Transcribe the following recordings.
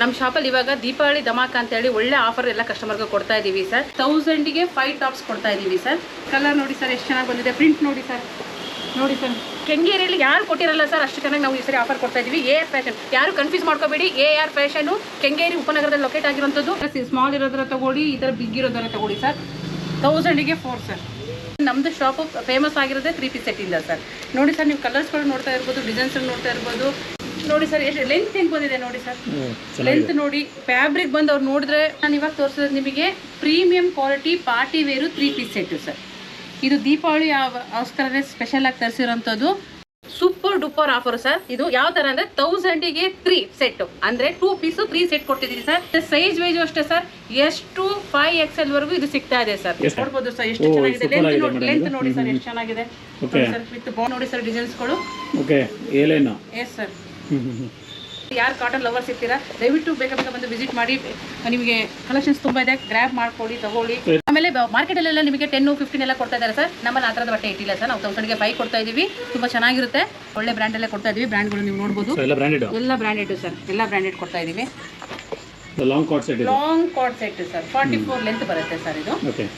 ನಮ್ಮ ಶಾಪಲ್ಲಿ ಇವಾಗ ದೀಪಾವಳಿ, ಧಮಾಕ ಅಂತ ಹೇಳಿ ಒಳ್ಳೆ ಆಫರ್ ಎಲ್ಲ ಕಸ್ಟಮರ್ಗೆ ಕೊಡ್ತಾ ಇದ್ದೀವಿ ಸರ್ ತೌಸಂಡಿಗೆ ಫೈವ್ ಟಾಪ್ಸ್ ಕೊಡ್ತಾ ಇದ್ದೀವಿ ಸರ್ ಕಲರ್ ನೋಡಿ ಸರ್ ಎಷ್ಟು ಚೆನ್ನಾಗಿ ಬಂದಿದೆ. ಪ್ರಿಂಟ್ ನೋಡಿ ಸರ್ ನೋಡಿ ಸರ್ ಕೆಂಗೇರಿಯಲ್ಲಿ ಯಾರು ಕೊಟ್ಟಿರಲ್ಲ ಸರ್ ಅಷ್ಟು ಚೆನ್ನಾಗಿ ನಾವು ಈ ಸರಿ ಆಫರ್ ಕೊಡ್ತಾ ಇದ್ದೀವಿ ಎ ಆರ್ ಫ್ಯಾಷನ್ ಯಾರು ಕನ್ಫ್ಯೂಸ್ ಮಾಡ್ಕೋಬೇಡಿ. ಎ ಆರ್ ಫ್ಯಾಷನು ಕೆಂಗೇರಿ ಉಪನಗರದಲ್ಲಿ ಲೊಕೇಟ್ ಆಗಿರುವಂಥದ್ದು ಸ್ಮಾಲ್ ಇರೋದ್ರ ತಗೊಳ್ಳಿ, ಈ ಥರ ಬಿಗ್ ಇರೋದರ ತಗೊಳ್ಳಿ ಸರ್ ತೌಸಂಡಿಗೆ ಫೋರ್ ಸರ್ ನಮ್ಮದು ಶಾಪು ಫೇಮಸ್ ಆಗಿರೋದೇ ತ್ರೀ ಪೀಸ್ ಸೆಟ್ಟಿಂದ ಸರ್ ನೋಡಿ ಸರ್ ನೀವು ಕಲರ್ಸ್ಗಳು ನೋಡ್ತಾ ಇರ್ಬೋದು ಡಿಸೈನ್ಸ್ ನೋಡ್ತಾ ಇರ್ಬೋದು. ನೋಡಿ ಸರ್ ಎಷ್ಟು ಲೆಂತ್ ಹೆಂಗೆ ಬಂದಿದೆ ನೋಡಿ ಸರ್? ಲೆಂತ್ ನೋಡಿ ಫ್ಯಾಬ್ರಿಕ್ ಬಂದು ಅವ್ರು ನೋಡಿದ್ರೆ ನಾನು ಇವಾಗ ತೋರಿಸಿದ್ರೆ ನಿಮಗೆ premium quality party wear three piece set sir. ಇದು ದೀಪಾವಳಿ ಅವಸ್ಕರನೇ ಸ್ಪೆಷಲ್ ಆಗಿ ತರಿಸಿರೋಂಥದ್ದು. Super duper offer sir. ಇದು ಯಾವ ತರ ಅಂದ್ರೆ ತೌಸಂಡಿಗೆ ತ್ರೀ ಸೆಟ್ ಅಂದ್ರೆ ಟೂ ಪೀಸು ತ್ರೀ ಸೆಟ್ ಕೊಟ್ಟಿದೀನಿ ಸರ್. ಸೈಜ್ ವೈಜು ಅಷ್ಟೇ ಸರ್. ಎಷ್ಟು ಫೈವ್ ಎಕ್ಸ್ ವರೆಗೂ ಇದು ಸಿಗ್ತಾ ಇದೆ ಸರ್? ನೋಡ್ಬೋದು ಸರ್ ಎಷ್ಟು ಚೆನ್ನಾಗಿದೆ. ಲೆಂತ್ ನೋಡಿ ಸರ್ ಎಷ್ಟು ಚೆನ್ನಾಗಿದೆ. ಸರ್ ವಿತ್ ನೋಡಿ ಸರ್ ಡಿಸೈನ್ಸ್ಗಳು ಓಕೆ ಎಸ್ ಸರ್ ಯಾರು ಕಾಟನ್ ಲವರ್ಸ್ ಇರ್ತೀರಾ? ದಯವಿಟ್ಟು ಬೇಗ ಬೇಗ ಬಂದು ವಿಸಿಟ್ ಮಾಡಿ. ನಿಮಗೆ ಕಲೆಕ್ಷನ್ಸ್ ತುಂಬಾ ಇದೆ. ಗ್ರ್ಯಾಬ್ ಮಾಡ್ಕೊಳ್ಳಿ ತಗೊಳ್ಳಿ. ಆಮೇಲೆ ಮಾರ್ಕೆಟಲ್ಲೆಲ್ಲ ನಿಮಗೆ ಟೆನ್ ಫಿಫ್ಟೀನ್ ಎಲ್ಲ ಕೊಡ್ತಾ ಇದ್ದಾರೆ ಸರ್. ನಮ್ಮಲ್ಲಿ ಆ ಥರದ ಬಟ್ಟೆ ಇಟ್ಟಿಲ್ಲ ಸರ್. ನಾವು ತೌಸಂಡ್ಗೆ ಬೈ ಕೊಡ್ತಾ ಇದೀವಿ. ತುಂಬಾ ಚೆನ್ನಾಗಿರುತ್ತೆ. ಒಳ್ಳೆ ಬ್ರ್ಯಾಂಡಲ್ಲೇ ಕೊಡ್ತಾ ಇದೀವಿ. ಬ್ರ್ಯಾಂಡ್ಗಳು ನೀವು ನೋಡ್ಬೋದು. ಸೊ ಎಲ್ಲ ಬ್ರ್ಯಾಂಡೆಡ್ ಎಲ್ಲ ಬ್ರ್ಯಾಂಡೆಡ್ ಸರ್. ಎಲ್ಲ ಬ್ರ್ಯಾಂಡೆಡ್ ಕೊಡ್ತಾ ಇದೀವಿ. Long card set long card set sir forty four length ಬರುತ್ತೆ ಸರ್ ಇದು.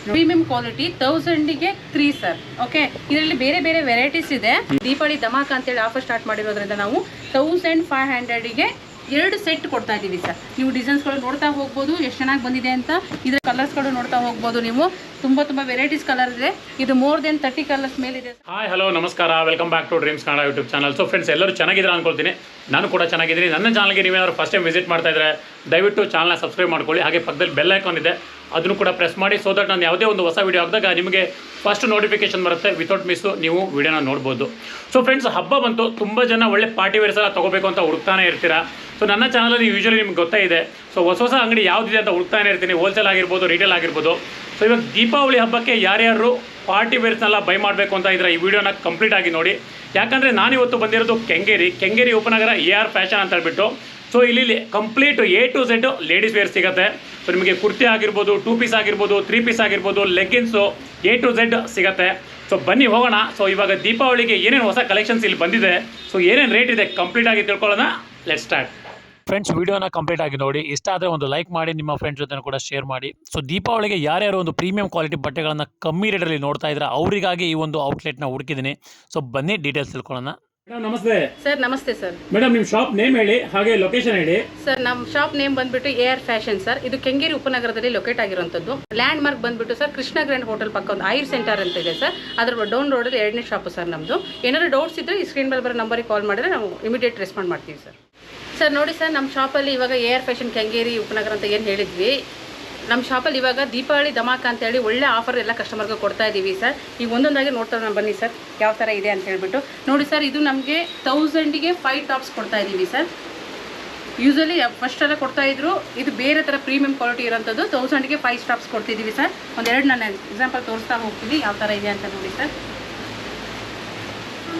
ಪ್ರೀಮಿಯಂ ಕ್ವಾಲಿಟಿ ತೌಸಂಡಿಗೆ ತ್ರೀ ಸರ್ ಓಕೆ ಇದರಲ್ಲಿ ಬೇರೆ ಬೇರೆ ವೆರೈಟೀಸ್ ಇದೆ. ದೀಪಾವಳಿ ಧಮಾಕ ಅಂತೇಳಿ ಆಫರ್ ಸ್ಟಾರ್ಟ್ ಮಾಡಿರೋದ್ರಿಂದ ನಾವು ತೌಸಂಡ್ ಫೈವ್ ಹಂಡ್ರೆಡ್ಗೆ ಎರಡು ಸೆಟ್ ಕೊಡ್ತಾ ಇದ್ದೀವಿ ಸರ್. ನೀವು ಡಿಸೈನ್ಸ್ಗಳು ನೋಡ್ತಾ ಹೋಗ್ಬೋದು, ಎಷ್ಟು ಚೆನ್ನಾಗಿ ಬಂದಿದೆ ಅಂತ ಇದರ ಕಲರ್ಸ್ಗಳು ನೋಡ್ತಾ ಹೋಗ್ಬೋದು ನೀವು. ತುಂಬ ತುಂಬ ವೆರೈಟೀಸ್ ಕಲರ್ ಇದೆ. ಇದು ಮೋರ್ ದೆನ್ ತರ್ಟಿ ಕಲರ್ಸ್ ಮೇಲಿದೆ. ಹಾಯ್ ಹಲೋ ನಮಸ್ಕಾರ. Welcome back to dreams Kannada YouTube channel so friends ಎಲ್ಲರೂ ಚೆನ್ನಾಗಿದ್ದೀರಾ ಅನ್ಕೊಳ್ತೀನಿ. ನಾನು ಕೂಡ ಚೆನ್ನಾಗಿದ್ದೀನಿ. ನನ್ನ ಚಾನಲ್ಗೆ ನೀವೇನಾದ್ರು ಫಸ್ಟ್ ಟೈಮ್ ವಿಸಿಟ್ ಮಾಡ್ತಾ ಇದ್ರೆ, ದಯವಿಟ್ಟು ಚಾನಲ್ನ ಸಬ್ಸ್ಕ್ರೈಬ್ ಮಾಡ್ಕೊಳ್ಳಿ. ಹಾಗೆ ಪಕ್ಕದಲ್ಲಿ ಬೆಲ್ ಐಕಾನ್ ಇದೆ. ಅದನ್ನು ಕೂಡ ಪ್ರೆಸ್ ಮಾಡಿ ಸೊ ದಟ್ ನಾನು ಯಾವುದೇ ಒಂದು ಹೊಸ ವೀಡಿಯೋ ಹಾಕಿದಾಗ ನಿಮಗೆ ಫಸ್ಟ್ ನೋಟಿಫಿಕೇಶನ್ ಬರುತ್ತೆ. ವಿತೌಟ್ ಮಿಸ್ಸು ನೀವು ವೀಡಿಯೋನ ನೋಡ್ಬೋದು. ಸೊ ಫ್ರೆಂಡ್ಸ್ ಹಬ್ಬ ಬಂತು. ತುಂಬ ಜನ ಒಳ್ಳೆ ಪಾರ್ಟಿ ವೇರ್ಸ್ ಎಲ್ಲ ತೊಗೋಬೇಕು ಅಂತ ಹುಡುಕ್ತಾನೆ ಇರ್ತೀರಾ? ಸೊ ನನ್ನ ಚಾನಲಲ್ಲಿ ಯೂಶಲಿ ನಿಮ್ಗೆ ಗೊತ್ತೇ ಇದೆ. ಸೊ ಹೊಸ ಹೊಸ ಅಂಗಡಿ ಯಾವುದಿದೆ ಅಂತ ಹುಡುಕ್ತಾನೆ ಇರ್ತೀನಿ. ಹೋಲ್ಸೇಲ್ ಆಗಿರ್ಬೋದು ರಿಟೇಲ್ ಆಗಿರ್ಬೋದು. ಸೊ ಇವಾಗ ದೀಪಾವಳಿ ಹಬ್ಬಕ್ಕೆ ಯಾರ್ಯಾರು ಪಾರ್ಟಿ ವೇರ್ಸ್ನೆಲ್ಲ ಬೈ ಮಾಡಬೇಕು ಅಂತ ಇದ್ರೆ ಈ ವಿಡಿಯೋನ ಕಂಪ್ಲೀಟ್ ಆಗಿ ನೋಡಿ. ಯಾಕಂದರೆ ನಾನಿವತ್ತು ಬಂದಿರೋದು ಕೆಂಗೇರಿ. ಕೆಂಗೇರಿ ಉಪನಗರ ಎ ಆರ್ ಫ್ಯಾಷನ್ ಅಂತ ಹೇಳ್ಬಿಟ್ಟು. ಸೊ ಇಲ್ಲಿ complete A to Z ladies wear ಸಿಗುತ್ತೆ. ಸೊ ನಿಮಗೆ ಕುರ್ತಿ ಆಗಿರ್ಬೋದು ಟೂ ಪೀಸ್ ಆಗಿರ್ಬೋದು ತ್ರೀ ಪೀಸ್ ಆಗಿರ್ಬೋದು ಲೆಗ್ಗಿನ್ಸು ಎ ಟು ಝೆಡ್ ಸಿಗುತ್ತೆ. ಸೊ ಬನ್ನಿ ಹೋಗೋಣ. ಸೊ ಇವಾಗ ದೀಪಾವಳಿಗೆ ಏನೇನು ಹೊಸ ಕಲೆಕ್ಷನ್ಸ್ ಇಲ್ಲಿ ಬಂದಿದೆ. ಸೊ ಏನೇನು ರೇಟ್ ಇದೆ ಕಂಪ್ಲೀಟ್ ಆಗಿ ತಿಳ್ಕೊಳ್ಳೋಣ. ಲೆಟ್ ಸ್ಟಾರ್ಟ್ ಫ್ರೆಂಡ್ಸ್ ವಿಡಿಯೋನ ಕಂಪ್ಲೀಟ್ ಆಗಿ ನೋಡಿ. ಇಷ್ಟ ಆದರೆ ಒಂದು ಲೈಕ್ ಮಾಡಿ, ನಿಮ್ಮ ಫ್ರೆಂಡ್ಸ್ ಜೊತೆ ಕೂಡ ಶೇರ್ ಮಾಡಿ. ಸೊ ದೀಪಾವಳಿಗೆ ಯಾರ್ಯಾರು ಒಂದು ಪ್ರೀಮಿಯಂ ಕ್ವಾಲಿಟಿ ಬಟ್ಟೆಗಳನ್ನು ಕಮ್ಮಿ ರೇಟಲ್ಲಿ ನೋಡ್ತಾ ಇದ್ರೆ ಅವರಿಗಾಗಿ ಈ ಒಂದು ಔಟ್ಲೆಟ್ನ ಹುಡುಕಿದ್ದೀನಿ. ಸೊ ಬನ್ನಿ ಡೀಟೇಲ್ಸ್ ತಿಳ್ಕೊಳ್ಳೋಣ. ನಮಸ್ತೆ. ಸರ್ ನಮಸ್ತೆ ಸರ್. ಮೇಡಮ್ ನಿಮ್ಮ ಶಾಪ್ ನೇಮ್ ಹೇಳಿ ಹಾಗೆ ಲೊಕೇಶನ್ ಹೇಳಿ. ಸರ್ ನಮ್ಮ ಶಾಪ್ ನೇಮ್ ಬಂದ್ಬಿಟ್ಟು ಎ ಆರ್ ಫ್ಯಾಷನ್ ಸರ್. ಇದು ಕೆಂಗೇರಿ ಉಪನಗರದಲ್ಲಿ ಲೊಕೇಟ್ ಆಗಿರುವಂಥದ್ದು. ಲ್ಯಾಂಡ್ ಮಾರ್ಕ್ ಬಂದ್ಬಿಟ್ಟು ಸರ್ ಕೃಷ್ಣ ಗ್ರ್ಯಾಂಡ್ ಹೋಟೆಲ್ ಪಕ್ಕ ಒಂದು ಆಯುರ್ ಸೆಂಟರ್ ಅಂತ ಇದೆ ಸರ್. ಅದ್ರ ಡೌನ್ ರೋಡಲ್ಲಿ ಎರಡನೇ ಶಾಪು ಸರ್ ನಮ್ಮದು ಏನಾದ್ರು ಡೌಟ್ಸ್ ಇದ್ದರೆ ಈ ಸ್ಕ್ರೀನ್ ಮೇಲೆ ಬರೋ ನಂಬರಿಗೆ ಕಾಲ್ ಮಾಡಿದ್ರೆ ನಾವು ಇಮಿಡಿಯೇಟ್ ರೆಸ್ಪಾಂಡ್ ಮಾಡ್ತೀವಿ ಸರ್. ಸರ್ ನೋಡಿ ಸರ್ ನಮ್ಮ ಶಾಪಲ್ಲಿ ಇವಾಗ ಎ ಆರ್ ಫ್ಯಾಷನ್ ಕೆಂಗೇರಿ ಉಪನಗರ ಅಂತ ಏನು ಹೇಳಿದ್ವಿ. ನಮ್ಮ ಶಾಪಲ್ಲಿ ಇವಾಗ ದೀಪಾವಳಿ, ಧಮಾಕ ಅಂತ ಹೇಳಿ ಒಳ್ಳೆ ಆಫರ್ ಎಲ್ಲ ಕಸ್ಟಮರ್ಗೆ ಕೊಡ್ತಾ ಇದ್ದೀವಿ ಸರ್ ಈಗ ಒಂದೊಂದಾಗಿ ನೋಡ್ತಾ ನಾನು ಬನ್ನಿ ಸರ್ ಯಾವ ಥರ ಇದೆ ಅಂತ ಹೇಳ್ಬಿಟ್ಟು. ನೋಡಿ ಸರ್ ಇದು ನಮಗೆ ತೌಸಂಡಿಗೆ ಫೈವ್ ಟಾಪ್ಸ್ ಕೊಡ್ತಾ ಇದ್ದೀವಿ ಸರ್ ಯೂಸಲಿ ಫಸ್ಟ್ ಎಲ್ಲ ಕೊಡ್ತಾ ಇದ್ರು, ಇದು ಬೇರೆ ಥರ ಪ್ರೀಮಿಯಂ ಕ್ವಾಲಿಟಿ ಇರೋಂಥದ್ದು ತೌಸಂಡ್ಗೆ ಫೈವ್ ಸ್ಟಾಪ್ಸ್ ಕೊಡ್ತಿದ್ದೀವಿ ಸರ್ ಒಂದೆರಡು ನಾನು ಎಕ್ಸಾಂಪಲ್ ತೋರಿಸ್ತಾ ಹೋಗ್ತೀನಿ, ಯಾವ ಥರ ಇದೆ ಅಂತ ನೋಡಿ ಸರ್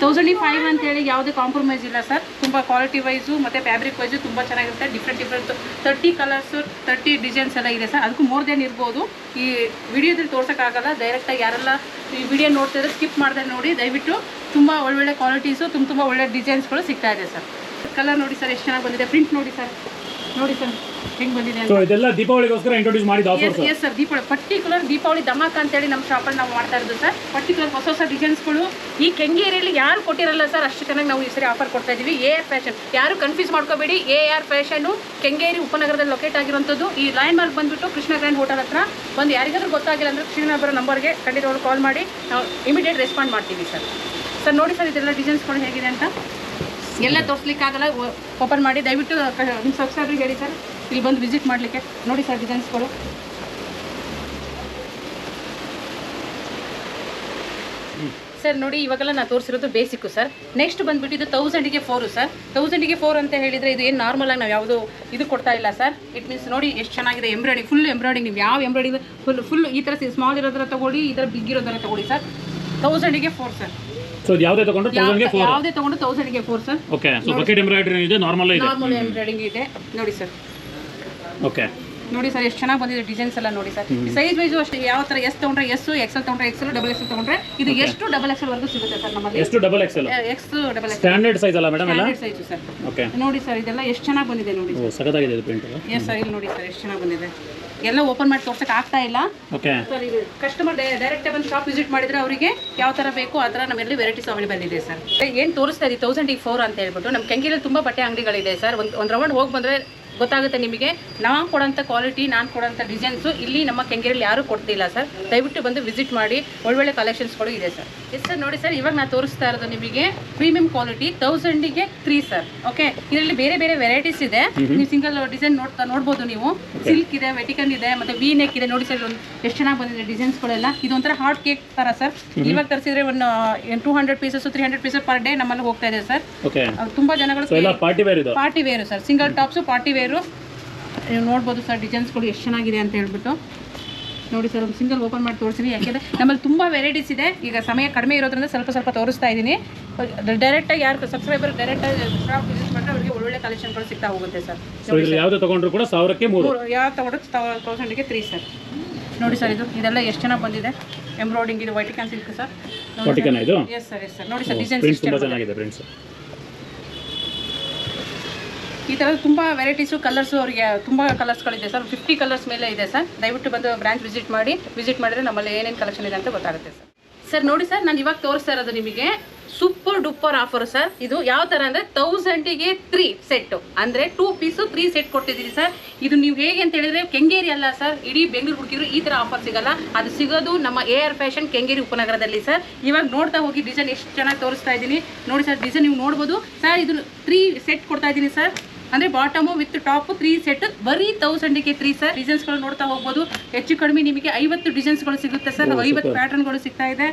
ತೌಸಂಡಿ ಫೈವ್ ಅಂತೇಳಿ ಯಾವುದೇ ಕಾಂಪ್ರಮೈಸ್ ಇಲ್ಲ ಸರ್ ತುಂಬ ಕ್ವಾಲಿಟಿ ವೈಸು ಮತ್ತು ಫ್ಯಾಬ್ರಿಕ್ ವೈಸು ತುಂಬ ಚೆನ್ನಾಗಿರುತ್ತೆ. Different different thirty colours thirty designs ಎಲ್ಲ ಇದೆ ಸರ್ ಅದಕ್ಕೂ ಮೋರ್ ದೆನ್ ಇರ್ಬೋದು. ಈ ವಿಡಿಯೋದಲ್ಲಿ ತೋರ್ಸೋಕ್ಕಾಗಲ್ಲ. ಡೈರೆಕ್ಟಾಗಿ ಯಾರೆಲ್ಲ ಈ ವಿಡಿಯೋ ನೋಡ್ತಿದ್ರೆ ಸ್ಕಿಪ್ ಮಾಡ್ದೆ ನೋಡಿ. ದಯವಿಟ್ಟು ತುಂಬ ಒಳ್ಳೊಳ್ಳೆ ಕ್ವಾಲಿಟೀಸು ತುಂಬ ತುಂಬ ಒಳ್ಳೆ ಡಿಸೈನ್ಸ್ಗಳು ಸಿಗ್ತಾ ಇದೆ ಸರ್ ಕಲರ್ ನೋಡಿ ಸರ್ ಎಷ್ಟು ಚೆನ್ನಾಗಿ ಬಂದಿದೆ. ಪ್ರಿಂಟ್ ನೋಡಿ ಸರ್ ನೋಡಿ ಸರ್ ಹೆಂಗೆ ಬಂದಿದೆ ಸೊ ಇದೆಲ್ಲ ದೀಪಾವಳಿಗೋಸ್ಕರ ಇಂಟ್ರೊಡ್ಯೂಸ್ ಮಾಡಿದ offer yes yes sir Deepavali particular Deepavali Dhamaka ಅಂತೇಳಿ ನಮ್ಮ ಶಾಪಲ್ಲಿ ನಾವು ಮಾಡ್ತಾ ಇರೋದು ಸರ್. ಪರ್ಟಿಕ್ಯುಲರ್ ಹೊಸ ಹೊಸ ಡಿಸೈನ್ಸ್ಗಳು ಈ ಕೆಂಗೇರಿಯಲ್ಲಿ ಯಾರು ಕೊಟ್ಟಿರಲ್ಲ ಸರ್ ಅಷ್ಟು ಚೆನ್ನಾಗಿ ನಾವು ಈ ಸರಿ ಆಫರ್ ಕೊಡ್ತಾ ಇದ್ದೀವಿ ಎ ಆರ್ ಫ್ಯಾಷನ್ ಯಾರು ಕನ್ಫ್ಯೂಸ್ ಮಾಡ್ಕೋಬೇಡಿ ಎ ಆರ್ ಫ್ಯಾಷನು ಕೆಂಗೇರಿ ಉಪನಗರದಲ್ಲಿ ಲೊಕೇಟ್ ಆಗಿರುವಂಥದ್ದು. ಈ ಲೈನ್ ಮಾರ್ಕ್ ಬಂದುಬಿಟ್ಟು ಕೃಷ್ಣ ಗ್ರ್ಯಾಂಡ್ ಹೋಟೆಲ್ ಹತ್ರ ಒಂದು ಯಾರಿಗಾದ್ರೂ ಗೊತ್ತಾಗಿಲ್ಲ ಅಂದರೆ ಕೃಷ್ಣ ಬರೋ ನಂಬರ್ಗೆ ಖಂಡಿತ ಕಾಲ್ ಮಾಡಿ. ನಾವು ಇಮಿಡಿಯೇಟ್ ರೆಸ್ಪಾಂಡ್ ಮಾಡ್ತೀವಿ ಸರ್. ಸರ್ ನೋಡಿ ಸರ್ ಇದೆಲ್ಲ ಡಿಸೈನ್ಸ್ಗಳು ಹೇಗಿದೆ ಅಂತ. ಎಲ್ಲ ತೋರಿಸ್ಲಿಕ್ಕಾಗಲ್ಲ. ಓಪನ್ ಮಾಡಿ. ದಯವಿಟ್ಟು ನಿಮ್ಮ ಸಬ್ಸ್ಕ್ರೈಬ್ರಿಗೆ ಹೇಳಿ ಸರ್ ಇಲ್ಲಿ ಬಂದು ವಿಸಿಟ್ ಮಾಡಲಿಕ್ಕೆ. ನೋಡಿ ಸರ್ ಡಿಸೈನ್ಸ್ಗಳು ಸರ್ ನೋಡಿ, ಇವಾಗೆಲ್ಲ ನಾನು ತೋರಿಸಿರೋದು ಬೇಸಿಕ್ಕು ಸರ್ ನೆಕ್ಸ್ಟ್ ಬಂದ್ಬಿಟ್ಟು ಇದು ತೌಸಂಡಿಗೆ ಫೋರು ಸರ್ ತೌಸಂಡಿಗೆ ಫೋರ್ ಅಂತ ಹೇಳಿದರೆ ಇದು ಏನು ನಾರ್ಮಲಾಗಿ ನಾವು ಯಾವುದು ಇದು ಕೊಡ್ತಾ ಇಲ್ಲ ಸರ್ ಇಟ್ ಮೀನ್ಸ್ ನೋಡಿ ಎಷ್ಟು ಚೆನ್ನಾಗಿದೆ ಎಂಬ್ರಾಯ್ಡಿಂಗ್ ಫುಲ್ ಎಂಬ್ರಾಯ್ಡಿಂಗ್ ನೀವು ಯಾವ ಎಂಬ್ರಾಯ್ಡಿಂಗ್ ಫುಲ್ ಫುಲ್ ಈ ಥರ ಸ್ಮಾಲ್ ಇರೋದ್ರ ತಗೊಳ್ಳಿ, ಈ ಥರ ಬಿಗ್ ಇರೋದ್ರ ತಗೊಳ್ಳಿ ಸರ್ ತೌಸಂಡಿಗೆ ಫೋರ್ ಸರ್ ಸೊ ಯಾವುದೇ ತಗೊಂಡ್ರೆ ತೌಸಂಡ್ಗೆ ಫೋರ್ ಯಾವುದೇ ತಗೊಂಡು ತೌಸಂಡಿಗೆ four sir okay so bucket embroidery ಇದೆ ನಾರ್ಮಲ್ ಇದೆ. ನಾರ್ಮಲ್ ಎಂಬ್ರಾಯ್ಡಿಂಗ್ ಇದೆ. ನೋಡಿ ಸರ್ ಓಕೆ ನೋಡಿ ಸರ್ ಎಷ್ಟು ಚೆನ್ನಾಗಿ ಬಂದಿದೆ ಡಿಸೈನ್ಸ್ ಎಲ್ಲ ನೋಡಿ ಸರ್ ಸೈಜ್ ವೈಸು ಅಷ್ಟೇ ಯಾವ ತರ ಎಸ್ ತಗೊಂಡ್ರೆ ಎಸ್ ಎಕ್ಸೆಲ್ ತಗೊಂಡ್ರೆ ಎಕ್ಸೆಲ್ ಡಬಲ್ ಎಕ್ಸ್ ತಗೊಂಡ್ರೆ ಇದು ಎಷ್ಟು ಡಬಲ್ ಎಕ್ಸ್ ವರೆಗೂ ಸಿಗುತ್ತೆ ಸರ್ ನಮ್ಮಲ್ಲಿ? ಎಷ್ಟು double X X double X standard size ಅಲ್ಲ ಮೇಡಮ್ ಎಲ್ಲ? ಸೈಜ್ ಸರ್ ಓಕೆ ನೋಡಿ ಸರ್ ಇದೆಲ್ಲ ಎಷ್ಟು ಚೆನ್ನಾಗಿ ಬಂದಿದೆ ನೋಡಿ ಸರ್ ಇದು ಪ್ರಿಂಟ್ ಎಸ್ ಸರ್ ಇಲ್ಲಿ ನೋಡಿ ಸರ್ ಎಷ್ಟು ಚೆನ್ನಾಗಿ ಬಂದಿದೆ. ಎಲ್ಲ ಓಪನ್ ಮಾಡಿ ತೋರ್ಸಕ್ಕೆ ಆಗ್ತಾ ಇಲ್ಲ. ಓಕೆ ಸರ್ ಇದು ಕಸ್ಟಮರ್ ಡೈರೆಕ್ಟ್ ಬಂದು ಶಾಪ್ ವಿಸಿಟ್ ಮಾಡಿದ್ರೆ ಅವರಿಗೆ ಯಾವ ತರ ಬೇಕು ಆ ಥರ ನಮ್ಮಲ್ಲಿ ವೆರೈಟೀಸ್ ಅವೈಲೇಬಲ್ ಇದೆ ಸರ್. ಏನು ತೋರಿಸ್ತಾ ಇದೆ ತೌಸಂಡ್ ಫೋರ್ ಅಂತ ಹೇಳ್ಬಿಟ್ಟು. ನಮ್ಮ ಕೆಂಗಿಲಲ್ಲಿ ತುಂಬಾ ಬಟ್ಟೆ ಅಂಗಡಿಗಳಿದೆ ಸರ್. ಒಂದು ಒಂದು ರೌಂಡ್ ಹೋಗಿ ಬಂದರೆ ಗೊತ್ತಾಗುತ್ತೆ ನಿಮಗೆ. ನಾವು ಕೊಡೋಂಥ ಕ್ವಾಲಿಟಿ ನಾನು ಕೊಡೋಂಥ ಡಿಸೈನ್ಸು ಇಲ್ಲಿ ನಮ್ಮ ಕೆಂಗೇರಿಯಲ್ಲಿ ಯಾರೂ ಕೊಡ್ತಿಲ್ಲ ಸರ್ ದಯವಿಟ್ಟು ಬಂದು ವಿಸಿಟ್ ಮಾಡಿ. ಒಳ್ಳೊಳ್ಳೆ ಕಲೆಕ್ಷನ್ಸ್ಗಳು ಇದೆ ಸರ್ ಎಸ್ ಸರ್ ನೋಡಿ ಸರ್ ಇವಾಗ ನಾನು ತೋರಿಸ್ತಾ ಇರೋದು ನಿಮಗೆ ಪ್ರೀಮಿಯಂ ಕ್ವಾಲಿಟಿ ತೌಸಂಡಿಗೆ ತ್ರೀ ಸರ್ ಓಕೆ ಇದರಲ್ಲಿ ಬೇರೆ ಬೇರೆ ವೆರೈಟೀಸ್ ಇದೆ. ನೀವು ಸಿಂಗಲ್ ಡಿಸೈನ್ ನೋಡ್ತಾ ನೋಡ್ಬೋದು ನೀವು. ಸಿಲ್ಕ್ ಇದೆ ವೆಟಿಕನ್ ಇದೆ ಮತ್ತೆ ವಿ ನೆಕ್ ಇದೆ. ನೋಡಿ ಸರ್ ಒಂದು ಎಷ್ಟು ಚೆನ್ನಾಗಿ ಬಂದಿದೆ ಡಿಸೈನ್ಸ್ಗಳೆಲ್ಲ ಇದೊಂಥರ ಹಾರ್ಟ್ ಕೇಕ್ ಥರ ಸರ್ ಇವಾಗ ತರಿಸಿದ್ರೆ ಒಂದು two hundred pieces three hundred pieces per day ನಮ್ಮಲ್ಲಿ ಹೋಗ್ತಾ ಇದೆ ಸರ್ ತುಂಬ ಜನಗಳು party wear sir single tops party wear ನೀವು ನೋಡ್ಬೋದು ಸರ್ ಡಿಸೈನ್ಸ್ಗಳು ಎಷ್ಟು ಚೆನ್ನಾಗಿದೆ ಅಂತ ಹೇಳ್ಬಿಟ್ಟು. ನೋಡಿ ಸರ್ ಒಂದು ಸಿಂಗಲ್ ಓಪನ್ ಮಾಡಿ ತೋರಿಸ್ತೀನಿ. ಯಾಕೆಂದರೆ ನಮ್ಮಲ್ಲಿ ತುಂಬ ವೆರೈಟೀಸ್ ಇದೆ. ಈಗ ಸಮಯ ಕಡಿಮೆ ಇರೋದ್ರಿಂದ ಸ್ವಲ್ಪ ಸ್ವಲ್ಪ ತೋರಿಸ್ತಾ ಇದ್ದೀನಿ. ಡೈರೆಕ್ಟಾಗಿ ಯಾರು ಸಬ್ಸ್ಕ್ರೈಬರ್ ಡೈರೆಕ್ಟಾಗಿ ವಿಸಿಟ್ ಮಾಡಿದ್ರೆ ಅವರಿಗೆ ಒಳ್ಳೊಳ್ಳೆ ಕಲೆಕ್ಷನ್ಗಳು ಸಿಗ್ತಾ ಹೋಗುತ್ತೆ ಸರ್. ಯಾವ್ದು ತೊಗೊಂಡ್ರು ಕೂಡ ಸಾವಿರಕ್ಕೆ ಮೂರು. ಮೂರು ಯಾವ ತಗೊಂಡ್ರೆ ತೌಸಂಡಿಗೆ ತ್ರೀ ಸರ್. ನೋಡಿ ಸರ್ ಇದು ಇದೆಲ್ಲ ಎಷ್ಟು ಚೆನ್ನಾಗಿ ಬಂದಿದೆ. ಎಂಬ್ರಾಯ್ಡಿಂಗ್ ಇದು ವೈಟಿಕನ್ ಸಿಲ್ಕ್ ಸರ್. ಇದು? Yes sir yes sir. ನೋಡಿ ಸರ್ ತುಂಬ ಚೆನ್ನಾಗಿದೆ ಪ್ರಿಂಟ್ಸ್ ಈ ಥರ ತುಂಬ ವೆರೈಟೀಸು ಕಲರ್ಸು ಅವರಿಗೆ ತುಂಬ ಕಲರ್ಸ್ಗಳಿದೆ ಸರ್ ಫಿಫ್ಟಿ ಕಲರ್ಸ್ ಮೇಲೆ ಇದೆ ಸರ್ ದಯವಿಟ್ಟು ಬಂದು ಬ್ರಾಂಚ್ ವಿಸಿಟ್ ಮಾಡಿ ವಿಸಿಟ್ ಮಾಡಿದರೆ ನಮ್ಮಲ್ಲಿ ಏನೇನು ಕಲೆಕ್ಷನ್ ಇದೆ ಅಂತ ಗೊತ್ತಾಗುತ್ತೆ ಸರ್ ಸರ್ ನೋಡಿ ಸರ್ ನಾನು ಇವಾಗ ತೋರಿಸ್ತಾ ಇರೋದು ನಿಮಗೆ ಸೂಪರ್ ಡೂಪರ್ ಆಫರ್ ಸರ್ ಇದು ಯಾವ ಥರ ಅಂದರೆ ತೌಸಂಡಿಗೆ ತ್ರೀ ಸೆಟ್ಟು ಅಂದರೆ ಟೂ ಪೀಸು ತ್ರೀ ಸೆಟ್ ಕೊಟ್ಟಿದ್ದೀರಿ ಸರ್ ಇದು ನೀವು ಹೇಗೆ ಅಂತ ಹೇಳಿದ್ರೆ ಕೆಂಗೇರಿ ಅಲ್ಲ ಸರ್ ಇಡೀ ಬೆಂಗಳೂರು ಹುಡುಕಿದ್ರು ಈ ಥರ ಆಫರ್ ಸಿಗಲ್ಲ. ಅದು ಸಿಗೋದು ನಮ್ಮ ಎ ಆರ್ ಫ್ಯಾಷನ್ ಕೆಂಗೇರಿ ಉಪನಗರದಲ್ಲಿ ಸರ್ ಇವಾಗ ನೋಡ್ತಾ ಹೋಗಿ ಡಿಸೈನ್ ಎಷ್ಟು ಚೆನ್ನಾಗಿ ತೋರಿಸ್ತಾ ಇದ್ದೀನಿ. ನೋಡಿ ಸರ್ ಡಿಸೈನ್ ನೀವು ನೋಡ್ಬೋದು. ಸರ್ ಇದು ತ್ರೀ ಸೆಟ್ ಕೊಡ್ತಾ ಇದ್ದೀನಿ ಸರ್ ಅಂದ್ರೆ bottom with top three set ಬರೀ ತೌಸಂಡಿಗೆ ತ್ರೀ ಸರ್ ಡಿಸೈನ್ಸ್ಗಳು ನೋಡ್ತಾ ಹೋಗ್ಬೋದು. ಹೆಚ್ಚು ಕಡಿಮೆ ನಿಮಗೆ ಐವತ್ತು ಡಿಸೈನ್ಸ್ಗಳು ಸಿಗುತ್ತೆ ಸರ್ ಐವತ್ತು ಪ್ಯಾಟರ್ನ್ಗಳು ಸಿಗ್ತಾ ಇದೆ.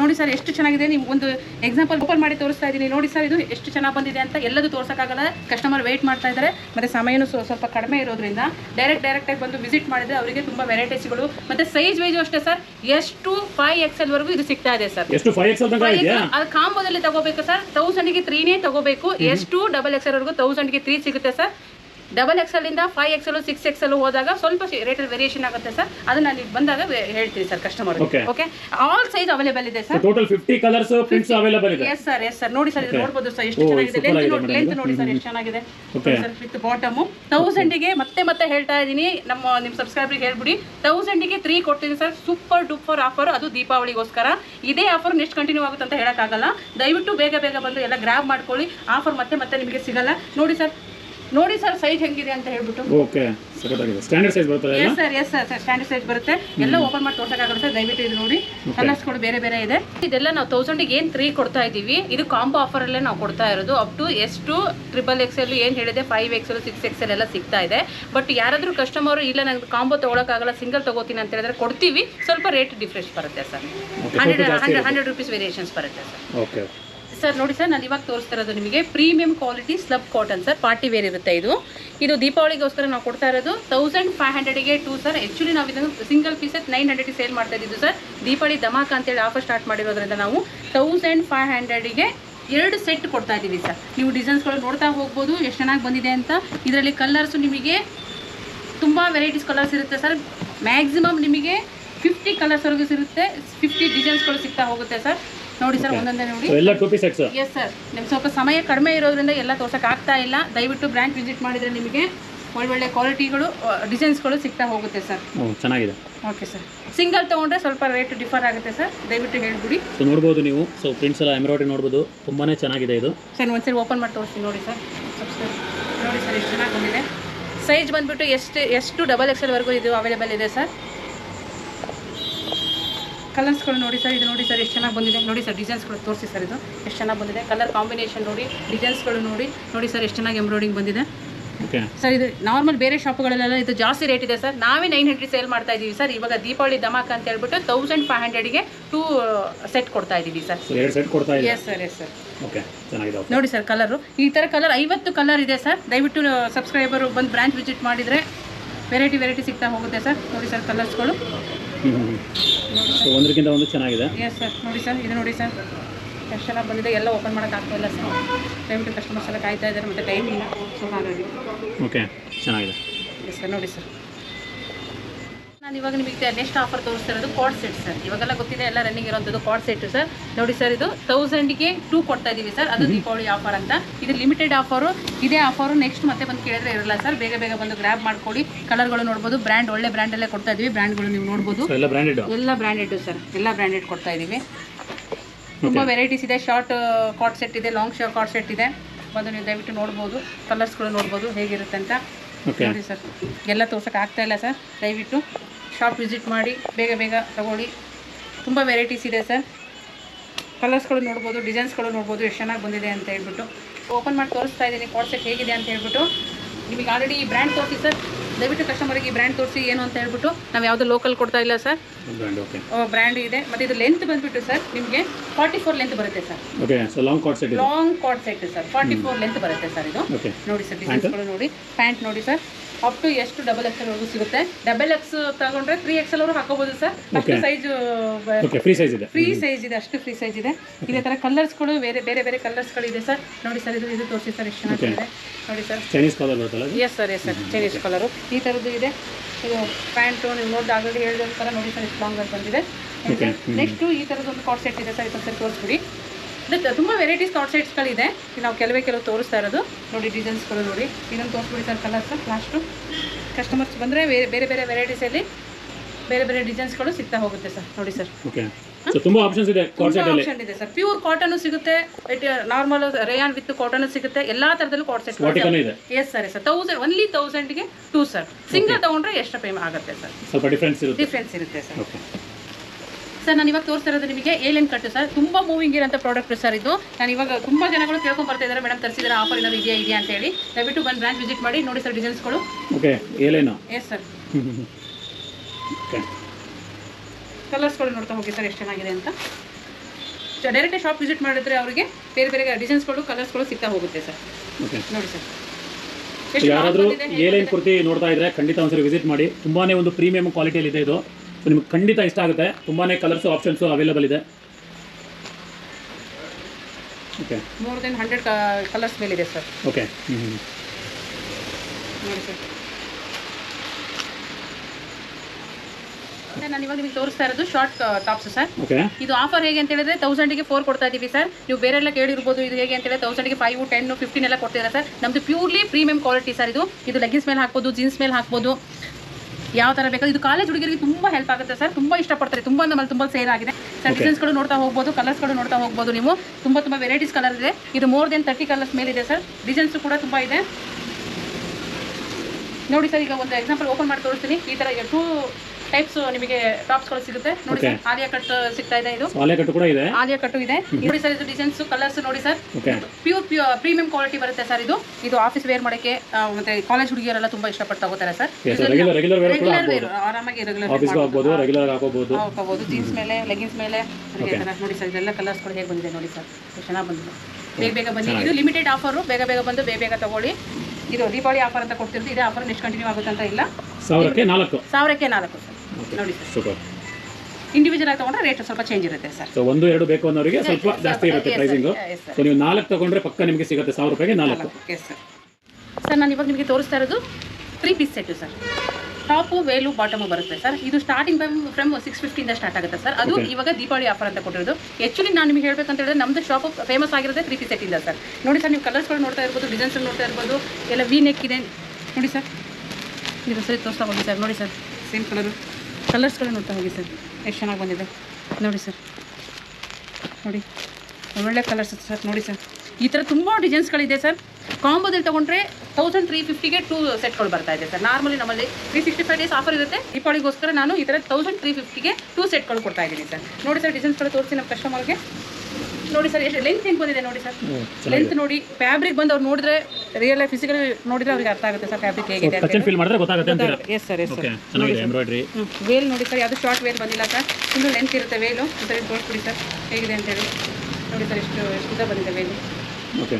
ನೋಡಿ ಸರ್ ಎಷ್ಟು ಚೆನ್ನಾಗಿದೆ. ನಿಮ್ಗೆ ಒಂದು ಎಕ್ಸಾಂಪಲ್ ಓಪನ್ ಮಾಡಿ ತೋರಿಸ್ತಾ ಇದ್ದೀನಿ. ನೋಡಿ ಸರ್ ಇದು ಎಷ್ಟು ಚೆನ್ನಾಗಿ ಬಂದಿದೆ ಅಂತ ಎಲ್ಲದೂ ತೋರ್ಸೋಕ್ಕಾಗಲ್ಲ. ಕಸ್ಟಮರ್ ವೇಟ್ ಮಾಡ್ತಾ ಇದ್ದಾರೆ. ಮತ್ತೆ ಸಮಯನೂ ಸ್ವ- ಸ್ವಲ್ಪ ಕಡಿಮೆ ಇರೋದ್ರಿಂದ ಡೈರೆಕ್ಟ್ ಡೈರೆಕ್ಟ್ ಆಗಿ ಬಂದು ವಿಸಿಟ್ ಮಾಡಿದ್ರೆ ಅವರಿಗೆ ತುಂಬ ವೆರೈಟೀಸ್ಗಳು ಮತ್ತೆ ಸೈಜ್ ವೈಜು ಅಷ್ಟೇ ಸರ್ ಎಷ್ಟು ಫೈವ್ ಎಕ್ಸೆಲ್ ವರೆಗೂ ಇದು ಸಿಗ್ತಾ ಇದೆ ಸರ್ ಅದು ಕಾಂಬೋದಲ್ಲಿ ತಗೋಬೇಕು ಸರ್ ತೌಸಂಡಿಗೆ ತ್ರೀನೇ ತಗೋಬೇಕು. ಎಷ್ಟು ಡಬಲ್ ಎಕ್ಸೆಲ್ ವರೆಗೂ ತೌಸಂಡ್ಗೆ ತ್ರೀ ಸಿಗುತ್ತೆ ಸರ್ ಡಬಲ್ ಎಕ್ಸೆಲ್ ಇಂದ ಫೈವ್ ಎಕ್ಸೆಲ್ ಸಿಕ್ಸ್ ಎಕ್ಸೆಲ್ ಹೋದಾಗ ಸ್ವಲ್ಪ ರೇಟಲ್ಲಿ ವೇರಿಯೇಷನ್ ಆಗುತ್ತೆ ಸರ್ ಅದನ್ನ ನೀವು ಬಂದಾಗ ಹೇಳ್ತೀವಿ ಹೇಳ್ತೀನಿ sir customer. Okay all size available ಇದೆ sir total fifty colours prints available ಇದೆ. ಎಸ್ ಸರ್ ಎಸ್ ಸರ್ ನೋಡಿ ಸರ್ ಇದು ನೋಡ್ಬೋದು ಸರ್ ಎಷ್ಟು ಚೆನ್ನಾಗಿದೆ. ಲೆಂತ್ ಲೆಂತ್ ನೋಡಿ ಸರ್ ಎಷ್ಟು ಚೆನ್ನಾಗಿದೆ. ಸರ್ ವಿತ್ ಬಾಟಮ್ 1000 ಗೆ ಮತ್ತೆ ಮತ್ತೆ ಹೇಳ್ತಾ ಇದೀನಿ ನಮ್ಮ ನಿಮ್ಮ ಸಬ್ಸ್ಕ್ರೈಬ್ರಿಗೆ ಹೇಳ್ಬಿಡಿ. ಗೆ ತ್ರೀ ಕೊಡ್ತೀನಿ ಸರ್ ಸೂಪರ್ ಡೂಪರ್ ಆಫರ್ ಅದು ದೀಪಾವಳಿಗೋಸ್ಕರ. ಇದೇ ಆಫರ್ ನೆಕ್ಸ್ಟ್ ಕಂಟಿನ್ಯೂ ಆಗುತ್ತೆ ಅಂತ ಹೇಳೋಕ್ಕಾಗಲ್ಲ. ದಯವಿಟ್ಟು ಬೇಗ ಬೇಗ ಬಂದು ಎಲ್ಲ ಗ್ರ್ಯಾಬ್ ಮಾಡ್ಕೊಳ್ಳಿ. ಆಫರ್ ಮತ್ತೆ ಮತ್ತೆ ನಿಮಗೆ ಸಿಗಲ್ಲ. ನೋಡಿ ಸರ್ ನೋಡಿ ಸರ್ ಸೈಜ್ ಹೆಂಗಿದೆ ಅಂತ ಹೇಳ್ಬಿಟ್ಟು. ಓಕೆ ಸಖತ್ತಾಗಿದೆ. ಸ್ಟ್ಯಾಂಡರ್ಡ್ ಸೈಜ್ ಬರುತ್ತಲ್ಲ yes sir yes sir standard size ಬರುತ್ತೆ. ಎಲ್ಲ ಓಪನ್ ಮಾಡಿ ತೋರ್ಸಕ್ಕಾಗಲ್ಲ ಸರ್ ದಯವಿಟ್ಟು ಇದು ನೋಡಿ. ಕಲರ್ಸ್ಗಳು ಬೇರೆ ಬೇರೆ ಇದೆ. ಇದೆಲ್ಲ ನಾವು ತೌಸಂಡಿಗೆ ಏನು ತ್ರೀ ಕೊಡ್ತಾ ಇದ್ದೀವಿ ಇದು ಕಾಂಬೋ ಆಫರಲ್ಲೇ ನಾವು ಕೊಡ್ತಾ ಇರೋದು. ಅಪ್ ಟು ಎಷ್ಟು ಟ್ರಿಬಲ್ ಎಕ್ಸೆಲ್ ಏನು ಹೇಳಿದೆ ಫೈವ್ ಎಕ್ಸೆಲ್ ಸಿಕ್ಸ್ ಎಕ್ಸೆಲ್ ಎಲ್ಲ ಸಿಗ್ತಾ ಇದೆ. ಬಟ್ ಯಾರಾದರೂ ಕಸ್ಟಮರ್ ಇಲ್ಲ ನಂಗೆ ಕಾಂಬೋ ತೊಗೊಳಕ್ಕಾಗಲ್ಲ ಸಿಂಗಲ್ ತೊಗೋತೀನಿ ಅಂತ ಹೇಳಿದ್ರೆ ಕೊಡ್ತೀವಿ. ಸ್ವಲ್ಪ ರೇಟ್ ಡಿಫ್ರೆನ್ಸ್ ಬರುತ್ತೆ sir hundred hundred hundred rupees variations ಬರುತ್ತೆ ಸರ್ ಓಕೆ ಸರ್, ನೋಡಿ ಸರ್, ನಾನು ಇವಾಗ ತೋರಿಸ್ತಾ ಇರೋದು ನಿಮಗೆ premium quality slub cotton sir. Party wear ಇರುತ್ತೆ ಇದು. ಇದು ದೀಪಾವಳಿಗೋಸ್ಕರ ನಾವು ಕೊಡ್ತಾ ಇರೋದು. ತೌಸಂಡ್ ಫೈವ್ ಹಂಡ್ರೆಡ್ಗೆ ಟೂ ಸರ್ ಆ್ಯಕ್ಚುಲಿ ನಾವು ಇದನ್ನು ಸಿಂಗಲ್ ಪೀಸ್ ನೈನ್ ಹಂಡ್ರೆಡ್ಗೆ ಸೇಲ್ ಮಾಡ್ತಾ ಇದ್ದಿದ್ದು ಸರ್ ದೀಪಾವಳಿ ಧಮಾಕ ಅಂತೇಳಿ ಆಫರ್ ಸ್ಟಾರ್ಟ್ ಮಾಡಿರೋದ್ರಿಂದ ನಾವು ತೌಸಂಡ್ ಫೈವ್ ಹಂಡ್ರೆಡ್ಗೆ ಎರಡು ಸೆಟ್ ಕೊಡ್ತಾ ಇದ್ದೀವಿ ಸರ್ ನೀವು ಡಿಸೈನ್ಸ್ಗಳು ನೋಡ್ತಾ ಹೋಗ್ಬೋದು, ಎಷ್ಟು ಚೆನ್ನಾಗಿ ಬಂದಿದೆ ಅಂತ. ಇದರಲ್ಲಿ ಕಲರ್ಸು ನಿಮಗೆ ತುಂಬ ವೆರೈಟೀಸ್ ಕಲರ್ಸ್ ಇರುತ್ತೆ ಸರ್ ಮ್ಯಾಕ್ಸಿಮಮ್ ನಿಮಗೆ ಫಿಫ್ಟಿ ಕಲರ್ಸ್ವರೆಗೂ ಸಿಗುತ್ತೆ ಫಿಫ್ಟಿ ಡಿಸೈನ್ಸ್ಗಳು ಸಿಗ್ತಾ ಹೋಗುತ್ತೆ ಸರ್ ನೋಡಿ ಸರ್ ಒಂದೊಂದೇ ನೋಡಿ. ಎಲ್ಲ two piece sets yes sir ನಿಮ್ಗೆ ಸ್ವಲ್ಪ ಸಮಯ ಕಡಿಮೆ ಇರೋದ್ರಿಂದ ಎಲ್ಲ ತೋರ್ಸಕ್ಕೆ ಆಗ್ತಾ ಇಲ್ಲ. ದಯವಿಟ್ಟು ಬ್ರ್ಯಾಂಚ್ ವಿಸಿಟ್ ಮಾಡಿದರೆ ನಿಮಗೆ ಒಳ್ಳೊಳ್ಳೆ ಕ್ವಾಲಿಟಿಗಳು ಡಿಸೈನ್ಸ್ಗಳು ಸಿಗ್ತಾ ಹೋಗುತ್ತೆ ಸರ್ ಚೆನ್ನಾಗಿದೆ. ಓಕೆ ಸರ್ ಸಿಂಗಲ್ ತೊಗೊಂಡ್ರೆ ಸ್ವಲ್ಪ ರೇಟ್ ಡಿಫರ್ ಆಗುತ್ತೆ ಸರ್ ದಯವಿಟ್ಟು ಹೇಳ್ಬಿಡಿ. ಸೊ ನೋಡ್ಬೋದು ನೀವು. ಸೊ ಪ್ರಿಂಟ್ಸ್ ಎಲ್ಲ ಎಂಬ್ರಾಯ್ಡ್ರಿ ನೋಡ್ಬೋದು. ತುಂಬಾ ಚೆನ್ನಾಗಿದೆ ಇದು. ಸರ್ ಒಂದ್ಸರಿ ಓಪನ್ ಮಾಡಿ ತೋರಿಸ್ತೀನಿ ನೋಡಿ ಸರ್ ನೋಡಿ ಸರ್ ಎಷ್ಟು ಚೆನ್ನಾಗಿ ಬಂದಿದೆ. ಸೈಜ್ ಬಂದುಬಿಟ್ಟು ಎಷ್ಟು ಎಷ್ಟು ಡಬಲ್ ಎಕ್ಸೆಲ್ವರೆಗೂ ಇದು ಅವೈಲೇಬಲ್ ಇದೆ ಸರ್ ಕಲರ್ಸ್ಗಳು ನೋಡಿ ಸರ್ ಇದು ನೋಡಿ ಸರ್ ಎಷ್ಟು ಚೆನ್ನಾಗಿ ಬಂದಿದೆ. ನೋಡಿ ಸರ್ ಡಿಸೈನ್ಸ್ಗಳು ತೋರಿಸಿ ಸರ್ ಇದು. ಎಷ್ಟು ಚೆನ್ನಾಗಿ ಬಂದಿದೆ. ಕಲರ್ ಕಾಂಬಿನೇಷನ್ ನೋಡಿ ಡಿಸೈನ್ಸ್ಗಳು ನೋಡಿ ನೋಡಿ ಸರ್ ಎಷ್ಟು ಚೆನ್ನಾಗಿ ಎಂಬ್ರಾಯ್ಡಿಂಗ್ ಬಂದಿದೆ. ಸರ್ ಇದು ನಾರ್ಮಲ್ ಬೇರೆ ಶಾಪ್ಗಳಲ್ಲೆಲ್ಲ ಇದು ಜಾಸ್ತಿ ರೇಟ್ ಇದೆ ಸರ್. ನಾವೇ ನೈನ್ ಹಂಡ್ರೆಡ್ ಸೇಲ್ ಮಾಡ್ತಾ ಇದ್ದೀವಿ ಸರ್. ಇವಾಗ ದೀಪಾವಳಿ ಧಮಾಕ ಅಂತ ಹೇಳ್ಬಿಟ್ಟು ತೌಸಂಡ್ ಫೈವ್ ಹಂಡ್ರೆಡ್ಗೆ ಟೂ ಸೆಟ್ ಕೊಡ್ತಾ ಇದ್ದೀವಿ sir. Yes sir yes sir ನೋಡಿ ಸರ್ ಕಲರು. ಈ ಥರ ಕಲರ್ ಐವತ್ತು ಕಲರ್ ಇದೆ ಸರ್. ದಯವಿಟ್ಟು ಸಬ್ಸ್ಕ್ರೈಬರು ಬಂದು ಬ್ರಾಂಚ್ ವಿಸಿಟ್ ಮಾಡಿದರೆ ವೆರೈಟಿ ವೆರೈಟಿ ಸಿಗ್ತಾ ಹೋಗುತ್ತೆ ಸರ್. ನೋಡಿ ಸರ್ ಕಲರ್ಸ್ಗಳು. ಹ್ಞೂ ಸೊ ಒಂದಕ್ಕಿಂತ ಒಂದು ಚೆನ್ನಾಗಿದೆ. ಎಸ್ ಸರ್ ನೋಡಿ ಸರ್ ಇದು ನೋಡಿ ಸರ್ ಎಷ್ಟು ಚೆನ್ನಾಗಿ ಬಂದಿದೆ. ಎಲ್ಲ ಓಪನ್ ಇಲ್ಲ ಸರ್ ದಯವಿಟ್ಟು ಕಸ್ಟಮರ್ಸ್ ಎಲ್ಲ ಕಾಯ್ತಾ ಇದ್ದಾರೆ ಮತ್ತು ಟೈಮ್ ಇಲ್ಲ ಸೊ ಹಾಗಾಗಿ. ಓಕೆ ಚೆನ್ನಾಗಿದೆ. ಎಸ್ ಸರ್ ನೋಡಿ ಸರ್ ನಾನು ಇವಾಗ ನಿಮಗೆ ನೆಕ್ಸ್ಟ್ ಆಫರ್ ತೋರಿಸ್ತಿರೋದು ಕಾಡ್ ಸೆಟ್ ಸರ್ ಇವಾಗೆಲ್ಲ ಗೊತ್ತಿದೆ ಎಲ್ಲ ರನ್ನಿಂಗ್ ಇರೋಂಥದ್ದು ಕಾಡ್ ಸೆಟ್ ಸರ್ ನೋಡಿ ಸರ್ ಇದು ತೌಸಂಡ್ಗೆ ಟೂ ಕೊಡ್ತಾ ಇದ್ದೀವಿ ಸರ್ ಅದು ದೀಪಾವಳಿ ಆಫರ್ ಅಂತ. ಇದು ಲಿಮಿಟೆಡ್ ಆಫರು ಇದೇ ಆಫರು ನೆಕ್ಸ್ಟ್ ಮತ್ತೆ ಬಂದು ಕೇಳಿದ್ರೆ ಇರಲ್ಲ ಸರ್ ಬೇಗ ಬೇಗ ಬಂದು ಗ್ರ್ಯಾಬ್ ಮಾಡ್ಕೊಳ್ಳಿ ಕಲರ್ಗಳು ನೋಡ್ಬೋದು. ಬ್ರ್ಯಾಂಡ್ ಒಳ್ಳೆ ಬ್ರ್ಯಾಂಡಲ್ಲೇ ಕೊಡ್ತಾ ಇದೀವಿ. ಬ್ರ್ಯಾಂಡ್ಗಳು ನೀವು ನೋಡ್ಬೋದು. ಎಲ್ಲ ಬ್ರ್ಯಾಂಡೆಡ್ ಎಲ್ಲ ಬ್ರ್ಯಾಂಡೆಡ್ ಸರ್ ಎಲ್ಲ ಬ್ರ್ಯಾಂಡೆಡ್ ಕೊಡ್ತಾ ಇದ್ದೀವಿ ತುಂಬ ವೆರೈಟೀಸ್ ಇದೆ. ಶಾರ್ಟ್ ಕಾಟ್ ಸೆಟ್ ಇದೆ ಲಾಂಗ್ ಶಾರ್ಟ್ ಕಾಟ್ ಸೆಟ್ ಇದೆ. ಬಂದು ನೀವು ದಯವಿಟ್ಟು ನೋಡ್ಬೋದು. ಕಲರ್ಸ್ಗಳು ನೋಡ್ಬೋದು. ಹೇಗಿರುತ್ತೆ ಅಂತ. ನೋಡಿ ಸರ್ ಎಲ್ಲ ತೋರ್ಸೋಕೆ ಆಗ್ತಾ ಇಲ್ಲ ಸರ್ ದಯವಿಟ್ಟು. ಶಾಪ್ ವಿಸಿಟ್ ಮಾಡಿ ಬೇಗ ಬೇಗ ತಗೊಳ್ಳಿ. ತುಂಬ ವೆರೈಟೀಸ್ ಇದೆ ಸರ್. ಕಲರ್ಸ್ಗಳು ನೋಡ್ಬೋದು ಡಿಸೈನ್ಸ್ಗಳು ನೋಡ್ಬೋದು ಎಷ್ಟು ಚೆನ್ನಾಗಿ ಬಂದಿದೆ ಅಂತ ಹೇಳ್ಬಿಟ್ಟು. ಓಪನ್ ಮಾಡಿ ತೋರಿಸ್ತಾ ಇದ್ದೀನಿ ಕಾಡ್ಸೆಟ್ ಹೇಗಿದೆ ಅಂತ ಹೇಳ್ಬಿಟ್ಟು. ನಿಮಗೆ ಆಲ್ರೆಡಿ ಈ ಬ್ರ್ಯಾಂಡ್ ತೋರಿಸಿ ಸರ್. ದಯವಿಟ್ಟು ಕಸ್ಟಮರಿಗೆ ಈ ಬ್ರ್ಯಾಂಡ್ ತೋರಿಸಿ ಏನು ಅಂತ ಹೇಳ್ಬಿಟ್ಟು. ನಾವು ಯಾವುದೋ ಲೋಕಲ್ ಕೊಡ್ತಾ ಇಲ್ಲ ಸರ್. ಬ್ರ್ಯಾಂಡ್ ಬ್ರ್ಯಾಂಡ್ ಇದೆ. ಮತ್ತು ಇದು ಲೆಂತ್ ಬಂದುಬಿಟ್ಟು ಸರ್ ನಿಮಗೆ ಫಾರ್ಟಿ ಫೋರ್ ಲೆಂತ್ ಬರುತ್ತೆ sir. Long cord set long cord set sir. Forty four length ಬರುತ್ತೆ ಸರ್ ಇದು. ನೋಡಿ ಸರ್ ಡಿಸೈನ್ಸ್ಗಳು ನೋಡಿ. ಪ್ಯಾಂಟ್ ನೋಡಿ ಸರ್. ಅಪ್ ಟು ಎಷ್ಟು ಡಬಲ್ ಎಕ್ಸ್ ವರೆಗೂ ಸಿಗುತ್ತೆ. ಡಬಲ್ ಎಕ್ಸ್ ತಗೊಂಡ್ರೆ ತ್ರೀ ಎಕ್ಸ್ ಅವರು ಹಾಕೋಬಹುದು ಸರ್. ಅಷ್ಟು. ಸೈಜ್ ಫ್ರೀ ಸೈಜ್ ಇದೆ. ಫ್ರೀ ಸೈಜ್ ಇದೆ ಅಷ್ಟು ಫ್ರೀ ಸೈಜ್ ಇದೆ. ಇದೇ ಥರ ಕಲರ್ಸ್ಗಳು ಬೇರೆ ಬೇರೆ ಬೇರೆ ಕಲರ್ಸ್ಗಳು ಇದೆ ಸರ್. ನೋಡಿ ಸರ್ ಇದು ಇದು ತೋರಿಸಿ ಸರ್ ಎಷ್ಟು ಚೆನ್ನಾಗಿದೆ. ನೋಡಿ sir. Chinese colour? Yes sir yes sir Chinese colour ಈ ಥರದ್ದು ಇದೆ. ಇದು ಪ್ಯಾಂಟು ನೀವು ನೋಡಿದ ಆಲ್ರೆಡಿ ಹೇಳಿದ ಥರ ನೋಡಿ ಸರ್ ಎಷ್ಟು ಲಾಂಗ್ ಬಂದಿದೆ. ನೆಕ್ಸ್ಟ್ ನೆಕ್ಸ್ಟು ಈ ಥರದ್ದು ಒಂದು ಕಾಟ್ ಸೆಟ್ ಇದೆ ಸರ್ ಇದೊಂದು ಸರ್ ತೋರಿಸ್ಬಿಡಿ. ಇದು ತುಂಬ ವೆರೈಟೀಸ್ ಇದು ನಾವು ಕೆಲವೇ ಕೆಲವು ತೋರಿಸ್ತಾ ಇರೋದು. ನೋಡಿ ಡಿಸೈನ್ಸ್ಗಳು ನೋಡಿ. ಇದನ್ನು ತೋರಿಸ್ಬಿಡಿ ಸರ್ ಕಲರ್ಸ್ ಲಾಸ್ಟು ಕಸ್ಟಮರ್ಸ್ ಬಂದರೆ ಬೇರೆ ಬೇರೆ ಬೇರೆ ವೆರೈಟೀಸಲ್ಲಿ ಬೇರೆ ಬೇರೆ ಡಿಸೈನ್ಸ್ಗಳು ಸಿಗ್ತಾ ಹೋಗುತ್ತೆ ಸರ್. ನೋಡಿ ಸರ್. ತುಂಬ ಆಪ್ಷನ್ಸ್ ಇದೆ ಆಪ್ಷನ್ ಇದೆ ಸರ್. ಪ್ಯೂರ್ ಕಾಟನ್ ಸಿಗುತ್ತೆ. ನಾರ್ಮಲ್ ರೇಯಾನ್ ವಿತ್ ಕಾಟನ್ ಸಿಗುತ್ತೆ. ಎಲ್ಲಾ ತರದಲ್ಲೂ cot set yes sir. Sir. Thousand only ತೌಸಂಡ್ಗೆ two sir single ತಗೊಂಡ್ರೆ ಎಷ್ಟು ಪೇ ಆಗುತ್ತೆ ಸರ್ ಸ್ವಲ್ಪ ಡಿಫ್ರೆನ್ಸ್ ಇರುತ್ತೆ. ಡಿಫ್ರೆನ್ಸ್ ಇರುತ್ತೆ ಸರ್ ಸರ್ ನಾನು ಇವಾಗ ತೋರಿಸ್ತಾ ಇರೋದು ನಿಮಗೆ ಏಲಿಯನ್ ಕಟ್ಟು ಸರ್. ತುಂಬ ಮೂವಿಂಗ್ ಇರೋಂಥ ಪ್ರಾಡಕ್ಟ್ ಸರ್ ಇದು. ನಾನು ಇವಾಗ ತುಂಬ ಜನಗಳು ಕೇಳ್ಕೊಂಡು ಬರ್ತಾ ಇದ್ದಾರೆ ಮೇಡಮ್ ತರಿಸಿದ್ರೆ ಆಫರ್ ಏನಾದ್ರು ಇದೆಯಾ ಇದೆಯಾ ಅಂತ ಹೇಳಿ. ದಯವಿಟ್ಟು ಬಂದು ಬ್ರಾಂಚ್ ವಿಸಿಟ್ ಮಾಡಿ ನೋಡಿ ಸರ್ ಡಿಸೈನ್ಸ್ಗಳು ಓಕೆ ಏಲೇನು ಎಸ್ ಸರ್ ಕಲರ್ಸ್ಗಳು ನೋಡ್ತಾ ಹೋಗಿ ಸರ್ ಎಷ್ಟು ಚೆನ್ನಾಗಿದೆ ಅಂತ. ಡೈರೆಕ್ಟ್ ಶಾಪ್ ವಿಸಿಟ್ ಮಾಡಿದ್ರೆ ಅವರಿಗೆ ಬೇರೆ ಬೇರೆ ಡಿಸೈನ್ಸ್ಗಳು ಕಲರ್ಸ್ಗಳು ಸಿಗ್ತಾ ಹೋಗುತ್ತೆ ಸರ್ ಓಕೆ ನೋಡಿ ಸರ್ ಯಾರಾದರೂ ಏಲೇನ್ ಕುರ್ತಿ ನೋಡ್ತಾ ಇದ್ರೆ ಖಂಡಿತ ಒಂದ್ಸರಿ ವಿಸಿಟ್ ಮಾಡಿ. ತುಂಬಾನೇ ಒಂದು ಪ್ರೀಮಿಯಂ ಕ್ವಾಲಿಟಿಯಲ್ಲಿ ಇದೆ ಇದು. ಸೊ ನಿಮ್ಗೆ ಖಂಡಿತ ಇಷ್ಟ ಆಗುತ್ತೆ. ತುಂಬಾನೇ ಕಲರ್ಸ್ ಆಪ್ಷನ್ಸು ಅವೈಲೇಬಲ್ ಇದೆ. Okay more than hundred colours ಮೇಲಿದೆ ಸರ್ ಓಕೆ ಹ್ಞೂ ಹ್ಞೂ ನೋಡಿ ಸರ್ ನಾನು ಇವಾಗ ನಿಮಗೆ ತೋರಿಸ್ತಾ ಇರೋದು ಶಾರ್ಟ್ ಟಾಪ್ಸ್ ಸರ್ ಇದು ಆಫರ್ ಹೇಗೆ ಅಂತ ಹೇಳಿದ್ರೆ ತೌಸಂಡಿಗೆ ಫೋರ್ ಕೊಡ್ತಾ ಇದ್ದೀವಿ ಸರ್ ನೀವು ಬೇರೆ ಎಲ್ಲ ಕೇಳಿರ್ಬೋದು ಇದು ಹೇಗೆ ಅಂತ ಹೇಳಿದ್ರೆ ತೌಸಂಡಿಗೆ ಫೈವ್ ಟೆನ್ ಫಿಫ್ಟೀನ್ ಎಲ್ಲ ಕೊಡ್ತಿದ್ದಾರೆ ಸರ್ ನಮ್ಮದು ಪ್ಯೂರ್ಲಿ ಪ್ರೀಮಿಯಂ ಕ್ವಾಲಿಟಿ ಸರ್ ಇದು. ಇದು ಲೆಗಿನ್ಸ್ ಮೇಲೆ ಹಾಕ್ಬೋದು ಜೀನ್ಸ್ ಮೇಲೆ ಹಾಕ್ಬೋದು. ಯಾವ ಥರ ಬೇಕು ಇದು ಕಾಲೇಜ್ ಹುಡುಗರಿಗೆ ತುಂಬ ಹೆಲ್ಪ್ ಆಗುತ್ತೆ ಸರ್ ತುಂಬ ಇಷ್ಟಪಡ್ತಾರೆ. ತುಂಬ ನಮ್ಮಲ್ಲಿ ತುಂಬ ಸೇಲ್ ಆಗಿದೆ. ಸರ್ಗಳು ಡಿಸೈನ್ಸ್ಗಳು ನೋಡ್ತಾ ಹೋಗ್ಬೋದು ಕಲರ್ಸ್ಗಳು ನೋಡ್ತಾ ಹೋಗ್ಬೋದು ನೀವು. ತುಂಬ ತುಂಬ ವೆರೈಟೀಸ್ ಕಲರ್ ಇದೆ. ಇದು ಮೋರ್ ದೆನ್ ತರ್ಟಿ ಕಲರ್ಸ್ ಮೇಲೆ ಇದೆ ಸರ್ ಡಿಸೈನ್ಸ್ ಕೂಡ ತುಂಬ ಇದೆ. ನೋಡಿ ಸರ್ ಈಗ ಒಂದು ಎಕ್ಸಾಂಪಲ್ ಓಪನ್ ಮಾಡಿ ತೋರಿಸ್ತೀನಿ. ಈ ಥರ ಟೂ ಟೈಪ್ಸ್ ನಿಮಗೆ ಟಾಪ್ಸ್ಗಳು ಸಿಗುತ್ತೆ. ನೋಡಿ ಸರ್ ಆಲಿಯಾ ಕಟ್ ಸಿಗ್ತಾ ಇದೆ ಇದು. ಆಲಿಯಾ ಕಟ್ಟು ಕೂಡ ಇದೆ. ಆಲಿಯಾ ಕಟ್ಟು ಇದೆ. ನೋಡಿ ಸರ್ ಇದು ಡಿಸೈನ್ಸ್ ಕಲರ್ಸ್ ನೋಡಿ sir pure pure premium quality ಬರುತ್ತೆ ಸರ್ ಇದು. ಇದು ಆಫೀಸ್ ವೇರ್ ಮಾಡಕ್ಕೆ ಮತ್ತೆ ಕಾಲೇಜ್ ಹುಡುಗಿಯರೆಲ್ಲ ತುಂಬಾ ಇಷ್ಟಪಟ್ಟು ತಗೋತಾರೆ ಸರ್ ರೆಗ್ಯುಲರ್ ವೇರ್ ಕೂಡ ಆರಾಮಾಗಿ ರೆಗ್ಯುಲರ್ ಹಾಕ್ಬೋದು. ರೆಗ್ಯುಲರ್ ಹಾಕೋಬಹುದು ಹಾಕೋಬಹುದು ಜೀನ್ಸ್ ಮೇಲೆ ಲೆಗಿನ್ಸ್ ಮೇಲೆ ನೋಡಿ ಸರ್ ಇದೆಲ್ಲ ಕಲರ್ಸ್ಗಳು ಹೇಗೆ ಬಂದಿದೆ ನೋಡಿ ಸರ್ ಚೆನ್ನಾಗಿ ಬಂದಿದೆ. ಬೇಗ ಬೇಗ ಬನ್ನಿ. ಇದು ಲಿಮಿಟೆಡ್ ಆಫರ್ ಬೇಗ ಬೇಗ ಬಂದು ಬೇಗ ಬೇಗ ತಗೊಳ್ಳಿ. ಇದು ದೀಪಾವಳಿ ಆಫರ್ ಅಂತ ಕೊಡ್ತಿರೋದು. ಇದೇ ಆಫರ್ ನೆಕ್ಸ್ಟ್ ಕಂಟಿನ್ಯೂ ಆಗುತ್ತೆ ಅಂತ ಇಲ್ಲ. ಸಾವಿರಕ್ಕೆ ನಾಲ್ಕು. ಸಾವಿರಕ್ಕೆ ನಾಲ್ಕು ನೋಡಿ ಸರ್. ಸೂಪರ್ ಇಂಡಿವಿಜುವಲ್ ಆಗಿ ತಗೊಂಡ್ರೆ ರೇಟ್ ಸ್ವಲ್ಪ ಚೇಂಜ್ ಇರುತ್ತೆ ಸರ್. ಸೊ ಒಂದು ಎರಡು ಬೇಕು ಅನ್ನೋರಿಗೆ ಸ್ವಲ್ಪ ಜಾಸ್ತಿ ಇರುತ್ತೆ ಪ್ರೈಸಿಂಗು ಸೊ ನೀವು ನಾಲ್ಕು ತಗೊಂಡ್ರೆ ಪಕ್ಕ ನಿಮಗೆ ಸಿಗುತ್ತೆ ಸಾವಿರ ರೂಪಾಯಿಗೆ ನಾಲ್ಕು. ಸರ್ ಸರ್ ನಾನು ಇವಾಗ ನಿಮಗೆ ತೋರಿಸ್ತಾ ಇರೋದು three piece set sir. Top veil bottom ಬರುತ್ತೆ ಸರ್. ಇದು ಸ್ಟಾರ್ಟಿಂಗ್ ಫ್ರಮ್ ಫ್ರಮ್ ಸಿಕ್ಸ್ ಫಿಫ್ಟಿಯಿಂದ ಸ್ಟಾರ್ಟ್ ಆಗುತ್ತೆ ಸರ್. ಅದು. ಇವಾಗ ದೀಪಾವಳಿ ಆಫರ್ ಅಂತ ಕೊಟ್ಟಿರೋದು. ಆ್ಯಕ್ಚುಲಿ ನಾನು ನಿಮಗೆ ಹೇಳ್ಬೇಕಂತ ಹೇಳಿದ್ರೆ ನಮ್ಮದು ಶಾಪ್ ಫೇಮಸ್ ಆಗಿರೋದೇ ತ್ರೀ ಪೀಸ್ ಸೆಟ್ಟಿಂದ ಸರ್. ನೋಡಿ ಸರ್ ನೀವು ಕಲರ್ಸ್ಗಳು ನೋಡ್ತಾ ಇರ್ಬೋದು ಡಿಸೈನ್ಸ್ ನೋಡ್ತಾ ಇರ್ಬೋದು ಎಲ್ಲ ವಿ ನೆಕ್ ಇದೆ. ನೋಡಿ ಸರ್. ಇದು ಸರಿ ತೋರಿಸ್ತಾ ಹೋಗಿ ಸರ್. ನೋಡಿ ಸರ್ ಸೇಮ್ ಕಲರು ಕಲರ್ಸ್ಗಳು ನೋಡ್ತಾ ಹೋಗಿ ಸರ್. ಎಷ್ಟು ಚೆನ್ನಾಗಿ ಬಂದಿದೆ. ನೋಡಿ ಸರ್. ನೋಡಿ. ಒಳ್ಳೆ ಕಲರ್ಸ್ ಸರ್. ನೋಡಿ ಸರ್. ಈ ಥರ ತುಂಬ ಡಿಸೈನ್ಸ್ಗಳಿದೆ ಸರ್. ಕಾಂಬೋದಲ್ಲಿ ತೊಗೊಂಡ್ರೆ ತೌಸಂಡ್ ತ್ರೀ ಫಿಫ್ಟಿಗೆ ಟೂ ಸೆಟ್ಗಳು ಬರ್ತಾ ಇದೆ ಸರ್. ನಾರ್ಮಲಿ ನಮ್ಮಲ್ಲಿ three sixty five days offer ಇರುತ್ತೆ. ದೀಪಾವಳಿಗೋಸ್ಕರ ನಾನು ಈ ಥರ ತೌಸಂಡ್ ತ್ರೀ ಫಿಫ್ಟಿಗೆ ಟೂ ಸೆಟ್ಗಳು ಕೊಡ್ತಾ ಇದ್ದೀನಿ ಸರ್. ನೋಡಿ ಸರ್ ಡಿಸೈನ್ಸ್ಗಳು ತೋರಿಸಿ ನಮ್ಮ ಕಸ್ಟಮರ್ಗೆ ನೋಡಿ ಸರ್ ಎಷ್ಟು ಲೆಂತ್ ಹೆಂಗೆ ಬಂದಿದೆ ನೋಡಿ ಸರ್. ಲೆಂತ್ ನೋಡಿ ಫ್ಯಾಬ್ರಿಕ್ ಬಂದು ಅವ್ರು ನೋಡಿದ್ರೆ ರಿಯಲ್ ಲೈಫ್ ಫಿಸಿಕಲ್ ನೋಡಿದ್ರೆ ಅವ್ರಿಗೆ ಅರ್ಥ ಆಗುತ್ತೆ ಸರ್ ಫ್ಯಾಬ್ರಿಕ್ ಹೇಗಿದೆ ಟಚ್ ಅಂಡ್ ಫೀಲ್ ಮಾಡಿದ್ರೆ ಗೊತ್ತಾಗುತ್ತೆ ಅಂತೀರಾ? Yes sir yes okay sir ಚೆನ್ನಾಗಿದೆ ಎಂಬ್ರಾಯ್ಡ್ರಿ ವೇಲ್ ನೋಡಿ ಸರ್ ಯಾವುದು ಶಾರ್ಟ್ ವೇಲ್ ಬಂದಿಲ್ಲ ಸರ್ ಫುಲ್ಲು ಲೆಂತ್ ಇರುತ್ತೆ ವೇಲು ಸರಿ ತೋರಿಸ್ಬಿಡಿ ಸರ್ ಹೇಗಿದೆ ಅಂತೇಳಿ ನೋಡಿ ಸರ್ ಎಷ್ಟು ಎಷ್ಟು ಉದ್ದ ಬಂದಿದೆ ವೇಲು ಓಕೆ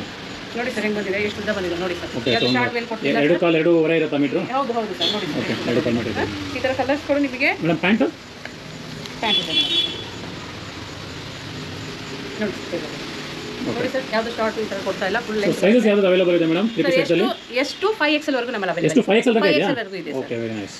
ನೋಡಿ ಸರ್ ಹೆಂಗೆ ಬಂದಿದೆ ಎಷ್ಟು ಉದ್ದ ಬಂದಿದೆ ನೋಡಿ ಸರ್ ಓಕೆ ಯಾವುದು ಶಾರ್ಟ್ ವೇಲ್ ಕೊಟ್ಟಿಲ್ಲ ಎರಡು ಕಾಲು ಎರಡೂವರೆ ಇರುತ್ತಾ ಮೀಟ್ರು? ಹೌದು ಹೌದು ಸರ್ ನೋಡಿ ಸರ್ ಓಕೆ ಎರಡು ಕಾಲು ಮೀಟ್ರ್ ಈ ಥರ ಕೊಡು ನಿಮಗೆ. Madam pant? ಪ್ಯಾಂಟ್ ಇದೆ. ನೋಡಿ ಸರ್, ನೋಡಿ ಸರ್ ಯಾವುದು ಶಾರ್ಟ್ ಈ ಥರ ಕೊಡ್ತಾ ಇಲ್ಲ ಫುಲ್ ಸೈಜಸ್ ಯಾವ್ದು ಅವೈಲೇಬಲ್ ಇದೆ ಮೇಡಮ್ ತ್ರೀ ಪೀಸ್ ಎಷ್ಟು ಎಷ್ಟು ಫೈವ್ ಎಕ್ಸೆಲ್ ವರೆಗೂ ನಮ್ಮಲ್ಲಿ ಎಷ್ಟು ಅವೈಲೇಬಲ್ ಫೈವ್ ಎಕ್ಸೆಲ್ ತನಕ ಫೈವ್ ಇದೆಯಾ? ವರೆಗೂ ಇದೆ ಸರ್ ಓಕೆ ವೆರಿ ನೈಸ್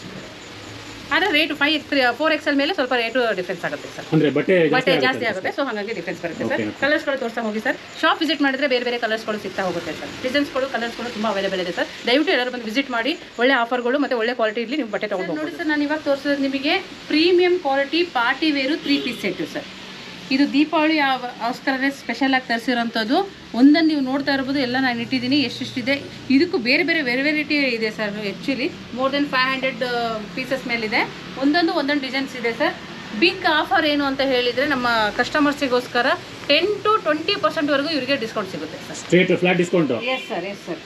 ಆದರೆ rate five X four XL ಮೇಲೆ ಸ್ವಲ್ಪ ರೇಟು ಡಿಫ್ರೆನ್ಸ್ ಆಗುತ್ತೆ ಸರ್ ಅಂದರೆ ಬಟ್ಟೆ ಬಟ್ಟೆ ಜಾಸ್ತಿ ಆಗುತ್ತೆ ಸೊ ಹಾಗಾಗಿ ಡಿಫ್ರೆನ್ಸ್ ಬರುತ್ತೆ ಸರ್. ಕಲರ್ಸ್ಗಳು ತೋರಿಸ್ತಾ ಹೋಗಿ ಸರ್ ಶಾಪ್ ವಿಸಿಟ್ ಮಾಡಿದ್ರೆ ಬೇರೆ ಬೇರೆ ಕಲರ್ಸ್ಗಳು ಸಿಗ್ತಾ ಹೋಗುತ್ತೆ ಸರ್ ಡಿಸೈನ್ಸ್ಗಳು ಕಲರ್ಸ್ಗಳು ತುಂಬ ಅವೈಲೇಬಲ್ ಇದೆ ಸರ್ ದಯವಿಟ್ಟು ಎಲ್ಲರೂ ಬಂದು ವಿಸಿಟ್ ಮಾಡಿ ಒಳ್ಳೆ ಆಫರ್ಗಳು ಮತ್ತೆ ಒಳ್ಳೆ ಕ್ವಾಲಿಟಿ ಇರಲಿ ನೀವು ಬಟ್ಟೆ ತೊಗೊಂಡು ನೋಡಿ ಸರ್ ನಾನು ಇವಾಗ ತೋರಿಸೋದು ನಿಮಗೆ premium quality party wear three piece set sir ಇದು ದೀಪಾವಳಿ ಅವಸ್ಕರನೇ ಸ್ಪೆಷಲ್ ಆಗಿ ತರಿಸಿರೋಂಥದ್ದು ಒಂದನ್ನು ನೀವು ನೋಡ್ತಾ ಇರ್ಬೋದು ಎಲ್ಲ ನಾನು ಇಟ್ಟಿದ್ದೀನಿ ಎಷ್ಟೆಷ್ಟಿದೆ. ಇದಕ್ಕೂ ಬೇರೆ ಬೇರೆ ವೆರಿ ವೆರೈಟಿ ಇದೆ sir actually more than five hundred pieces ಮೇಲಿದೆ. ಒಂದೊಂದು ಒಂದೊಂದು ಡಿಸೈನ್ಸ್ ಇದೆ ಸರ್. ಬಿಗ್ ಆಫರ್ ಏನು ಅಂತ ಹೇಳಿದರೆ ನಮ್ಮ ಕಸ್ಟಮರ್ಸಿಗೋಸ್ಕರ ಟೆನ್ ಟು ಟ್ವೆಂಟಿ ಪರ್ಸೆಂಟ್ವರೆಗೂ ಇವರಿಗೆ ಡಿಸ್ಕೌಂಟ್ ಸಿಗುತ್ತೆ sir. Straight flat discount yes sir yes sir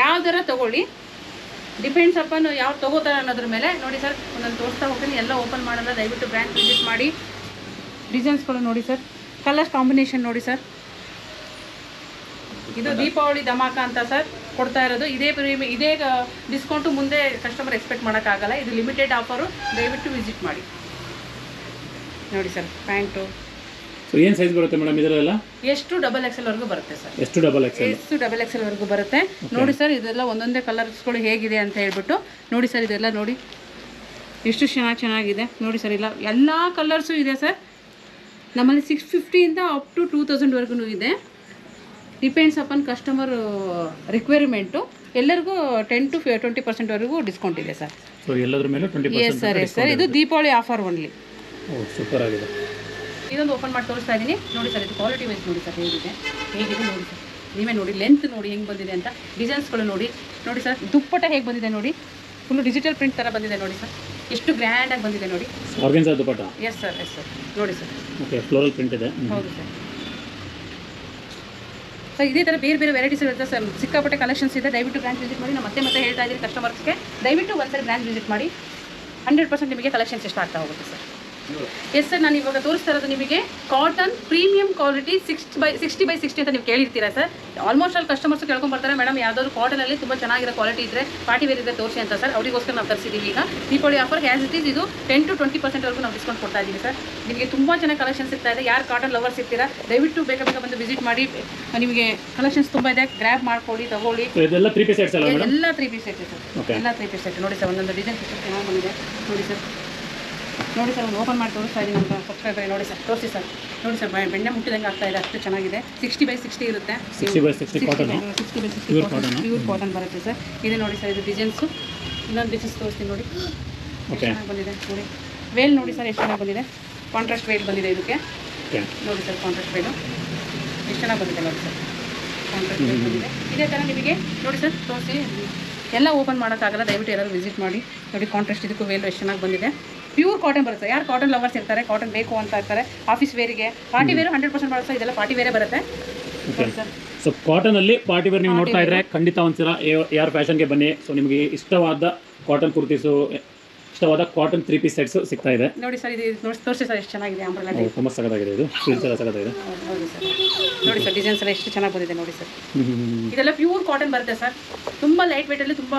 ಯಾವ್ದಾರ ತಗೊಳ್ಳಿ. ಡಿಪೆಂಡ್ಸ್ ಅಪ್ಪನ್ ಯಾವ್ದು ತಗೋತಾರೆ ಅನ್ನೋದ್ರ ಮೇಲೆ. ನೋಡಿ ಸರ್ ನಾನು ತೋರಿಸ್ತಾ ಹೋಗ್ತೀನಿ. ಎಲ್ಲ ಓಪನ್ ಮಾಡಲ್ಲ ದಯವಿಟ್ಟು ಬ್ರ್ಯಾಂಡ್ ವಿಸಿಟ್ ಮಾಡಿ. ಡಿಸೈನ್ಸ್ಗಳು ನೋಡಿ ಸರ್. ಕಲರ್ಸ್ ಕಾಂಬಿನೇಷನ್ ನೋಡಿ ಸರ್. ಇದು ದೀಪಾವಳಿ ಧಮಾಕ ಅಂತ ಸರ್ ಕೊಡ್ತಾ ಇರೋದು. ಇದೇ ಪ್ರೀಮಿ ಇದೇ ಡಿಸ್ಕೌಂಟು ಮುಂದೆ ಕಸ್ಟಮರ್ ಎಕ್ಸ್ಪೆಕ್ಟ್ ಮಾಡೋಕ್ಕಾಗಲ್ಲ. ಇದು ಲಿಮಿಟೆಡ್ ಆಫರು ದಯವಿಟ್ಟು ವಿಸಿಟ್ ಮಾಡಿ. ನೋಡಿ ಸರ್ ಪ್ಯಾಂಟು ಸೊ ಏನು ಸೈಜ್ ಬರುತ್ತೆ ಮೇಡಮ್ ಇದರಲ್ಲ ಎಷ್ಟು ಡಬಲ್ ಎಕ್ಸೆಲ್ವರೆಗೂ ಬರುತ್ತೆ ಸರ್. ಎಷ್ಟು ಡಬಲ್ ಎಕ್ಸೆಲ್ ಎಷ್ಟು ಡಬಲ್ ಎಕ್ಸೆಲ್ ವರೆಗೂ ಬರುತ್ತೆ. ನೋಡಿ ಸರ್ ಇದೆಲ್ಲ ಒಂದೊಂದೇ ಕಲರ್ಸ್ಗಳು ಹೇಗಿದೆ ಅಂತ ಹೇಳ್ಬಿಟ್ಟು ನೋಡಿ ಸರ್ ಇದೆಲ್ಲ ನೋಡಿ. ಎಷ್ಟು ಚೆನ್ನಾಗಿ ಚೆನ್ನಾಗಿದೆ. ನೋಡಿ ಸರ್ ಇಲ್ಲ ಎಲ್ಲ ಕಲರ್ಸು ಇದೆ ಸರ್. ನಮ್ಮಲ್ಲಿ ಸಿಕ್ಸ್ ಫಿಫ್ಟಿಯಿಂದ ಅಪ್ ಟು ಟೂ ತೌಸಂಡ್ವರೆಗೂ ಇದೆ. ಡಿಪೆಂಡ್ಸ್ ಅಪಾನ್ ಕಸ್ಟಮರ್ ರಿಕ್ವೈರ್ಮೆಂಟು ಎಲ್ಲರಿಗೂ ಟೆನ್ ಟು ಟ್ವೆಂಟಿ ಪರ್ಸೆಂಟ್ವರೆಗೂ ಡಿಸ್ಕೌಂಟ್ ಇದೆ ಸರ್ ಸೊ ಎಲ್ಲದ್ರ ಮೇಲೆ twenty yes sir yes sir ಇದು Deepavali offer only oh super ಆಗಿದೆ. ಇದೊಂದು ಓಪನ್ ಮಾಡಿ ತೋರಿಸ್ತಾ ಇದ್ದೀನಿ ನೋಡಿ ಸರ್ ಇದು ಕ್ವಾಲಿಟಿ ವೈಸ್ ನೋಡಿ ಸರ್ ಹೇಗಿದೆ. ಹೇಗಿದೆ ನೋಡಿ ಸರ್ ನೀವೇ ನೋಡಿ ಲೆಂತ್ ನೋಡಿ ಹೆಂಗೆ ಬಂದಿದೆ ಅಂತ. ಡಿಸೈನ್ಸ್ಗಳು ನೋಡಿ. ನೋಡಿ ಸರ್ ದುಪ್ಪಟ ಹೇಗೆ ಬಂದಿದೆ ನೋಡಿ. ಫುಲ್ಲು ಡಿಜಿಟಲ್ ಪ್ರಿಂಟ್ ಥರ ಬಂದಿದೆ ನೋಡಿ ಸರ್ ಎಷ್ಟು ಗ್ರ್ಯಾಂಡಾಗಿ ಬಂದಿದೆ ನೋಡಿ. Organza dupatta yes sir yes sir ನೋಡಿ ಸರ್ ಓಕೆ ಫ್ಲೋರಲ್ ಪ್ರಿಂಟ್ ಇದೆ. ಹೌದು ಸರ್ ಸೊ ಇದೇ ಥರ ಬೇರೆ ಬೇರೆ ವೆರೈಟೀಸ್ ಇರುತ್ತೆ ಸರ್ ಸಿಕ್ಕಾಪಟ್ಟೆ ಕಲೆಕ್ಷನ್ಸ್ ಇದೆ. ದಯವಿಟ್ಟು ಬ್ರ್ಯಾಂಚ್ ವಿಸಿಟ್ ಮಾಡಿ. ನಾನು ಮತ್ತೆ ಮತ್ತೆ ಹೇಳ್ತಾ ಇದ್ದೀನಿ ಕಸ್ಟಮರ್ಸ್ಗೆ ದಯವಿಟ್ಟು ಒಂದ್ಸರಿ ಬ್ರ್ಯಾಂಚ್ ವಿಸಿಟ್ ಮಾಡಿ. ಹಂಡ್ರೆಡ್ ಪರ್ಸೆಂಟ್ ನಿಮಗೆ ಕಲೆಕ್ಷನ್ಸ್ ಇಷ್ಟ ಆಗ್ತಾ ಹೋಗುತ್ತೆ ಸರ್ ಎಸ್ ಸರ್ ನಾನು ಇವಾಗ ತೋರಿಸ್ತಾ ಇರೋದು ನಿಮಗೆ cotton premium quality six by sixty by sixty ಅಂತ ನೀವು ಕೇಳಿರ್ತೀರಾ ಸರ್ ಆಲ್ಮೋಸ್ಟ್ ಆಲ್ ಕಸ್ಟಮರ್ಸ್ ಕೇಳ್ಕೊಂಡು ಬರ್ತಾರೆ ಮೇಡಮ್ ಯಾವುದಾದ್ರು ಕಾಟನಲ್ಲಿ ತುಂಬ ಚೆನ್ನಾಗಿರೋ ಕ್ವಾಲಿಟಿ ಇದ್ದರೆ ಪಾರ್ಟಿ ವೇರ್ ಇದ್ದರೆ ತೋರಿಸಿ ಅಂತ ಸರ್ ಅವರಿಗೋಸ್ಕರ ನಾವು ತರಿಸಿದ್ದೀವಿ ಈಗ. Deepavali offer as it is ಇದು ಟೆನ್ ಟು ಟ್ವೆಂಟಿ ಪರ್ಸೆಂಟ್ವರೆಗೂ ನಾವು ಡಿಸ್ಕೌಂಟ್ ಕೊಡ್ತಾ ಇದ್ದೀವಿ ಸರ್ ನಿಮಗೆ ತುಂಬ ಚೆನ್ನಾಗಿ ಕಲೆಕ್ಷನ್ಸ್ ಸಿಗ್ತಾ ಇದೆ. ಯಾರು ಕಾಟನ್ ಲವರ್ಸ್ ಇರ್ತೀರಾ ದಯವಿಟ್ಟು ಬೇಗ ಬೇಗ ಬಂದು ವಿಸಿಟ್ ಮಾಡಿ. ನಿಮಗೆ ಕಲೆಕ್ಷನ್ಸ್ ತುಂಬ ಇದೆ. ಗ್ರ್ಯಾಬ್ ಮಾಡ್ಕೊಳ್ಳಿ ತಗೊಳ್ಳಿ. ಇದೆಲ್ಲ ತ್ರೀ ಪೀಸ್ ಮೇಡಮ್ ಎಲ್ಲ ತ್ರೀ ಪೀಸ್ ಸೆಟ್ ಸರ್. ಎಲ್ಲ ತ್ರೀ ಪೀಸ್ ಸೆಟ್ ನೋಡಿ ಸರ್ ಒಂದೊಂದು ಡಿಸೈನ್ ಚೆನ್ನಾಗಿ ಬಂದಿದೆ. ನೋಡಿ ಸರ್ ನೋಡಿ ಸರ್ ಒಂದು ಓಪನ್ ಮಾಡಿ ತೋರಿಸ್ತಾ ಇದ್ದೀನಿ ನಮ್ಮ ಸಬ್ಸ್ಕ್ರೈಬರ್ ನೋಡಿ ಸರ್. ತೋರಿಸಿ ಸರ್. ನೋಡಿ ಸರ್ ಬೆಣ್ಣೆ ಮುಟ್ಟಿದಂಗೆ ಆಗ್ತಾ ಇದೆ ಅಷ್ಟು ಚೆನ್ನಾಗಿದೆ. ಸಿಕ್ಸ್ಟಿ ಬೈ ಸಿಕ್ಸ್ಟಿ ಇರುತ್ತೆ. Sixty by sixty cotton pure cotton ಬರುತ್ತೆ ಸರ್. ಇದು ನೋಡಿ ಸರ್ ಇದು ಡಿಸೈನ್ಸು ಇನ್ನೊಂದು ಡಿಸೈನ್ಸ್ ತೋರಿಸ್ತೀನಿ ನೋಡಿ. ಓಕೆ ಚೆನ್ನಾಗಿ ಬಂದಿದೆ ನೋಡಿ. ವೇಲ್ ನೋಡಿ ಸರ್ ಎಷ್ಟು ಚೆನ್ನಾಗಿ ಬಂದಿದೆ. ಕಾಂಟ್ರಾಸ್ಟ್ ವೇಲ್ ಬಂದಿದೆ ಇದಕ್ಕೆ. ನೋಡಿ ಸರ್ ಕಾಂಟ್ರಾಸ್ಟ್ ವೇಲು ಎಷ್ಟು ಚೆನ್ನಾಗಿ ಬಂದಿದೆ ನೋಡಿ ಸರ್. ಕಾಂಟ್ರಾಸ್ಟ್ ವೇಲ್ ಬಂದಿದೆ. ಇದೇ ಥರ ನಿಮಗೆ ನೋಡಿ ಸರ್ ತೋರಿಸಿ. ಎಲ್ಲ ಓಪನ್ ಮಾಡೋಕ್ಕಾಗಲ್ಲ ದಯವಿಟ್ಟು ಎಲ್ಲರೂ ವಿಸಿಟ್ ಮಾಡಿ. ನೋಡಿ ಕಾಂಟ್ರಾಸ್ಟ್ ಇದಕ್ಕೂ ವೇಲ್ ಎಷ್ಟು ಚೆನ್ನಾಗಿ ಬಂದಿದೆ. ಪ್ಯೂರ್ ಕಾಟನ್ ಬರುತ್ತೆ. ಯಾರು ಕಾಟನ್ ಲವರ್ಸ್ ಇರ್ತಾರೆ ಕಾಟನ್ ಬೇಕು ಅಂತ ಇರ್ತಾರೆ ಆಫೀಸ್ ವೇರಿಗೆ ಪಾರ್ಟಿ ವೇರ್ ಹಂಡ್ರೆಡ್ ಪರ್ಸೆಂಟ್ ಬರುತ್ತೆ ಇದೆಲ್ಲ ಪಾರ್ಟಿ ವೇರೇ ಬರುತ್ತೆ? So sir. ಸೊ ಕಾಟನಲ್ಲಿ ಪಾರ್ಟಿ ವೇರ್ ನೀವು ನೋಡ್ತಾ ಇದ್ರೆ ಖಂಡಿತ ಒಂದ್ಸಲ ಯಾರು ಫ್ಯಾಷನ್ಗೆ ಬನ್ನಿ. ಸೊ ನಿಮಗೆ ಇಷ್ಟವಾದ ಕಾಟನ್ ಕುರ್ತೀಸು ಇಷ್ಟವಾದ ಕಾಟನ್ ತ್ರೀ ಪೀಸ್ ಸೆಟ್ಸ್ ಸಿಗ್ತಾ ಇದೆ. ನೋಡಿ ಸರ್ ಇದು ನೋಡಿ ತೋರಿಸಿ ಸರ್ ಎಷ್ಟು ಚೆನ್ನಾಗಿದೆ ಅಂಬ್ರೆಲಾ ಓ, ತುಂಬ ಸಗದಾಗಿದೆ ಇದು. ಫೀಲ್ಸ್ ಎಲ್ಲ ಸಖತ್ತಾಗಿದೆ. ಹೌದು ಸರ್. ನೋಡಿ ಸರ್ ಡಿಸೈನ್ಸ್ ಎಲ್ಲ ಎಷ್ಟು ಚೆನ್ನಾಗಿ ಬಂದಿದೆ ನೋಡಿ ಸರ್. ಹ್ಮ್, ಹ್ಮ್, ಹ್ಮ್. ಇದೆಲ್ಲ ಪ್ಯೂರ್ ಕಾಟನ್ ಬರುತ್ತೆ ಸರ್. ತುಂಬ ಲೈಟ್ ವೇಟಲ್ಲಿ ತುಂಬ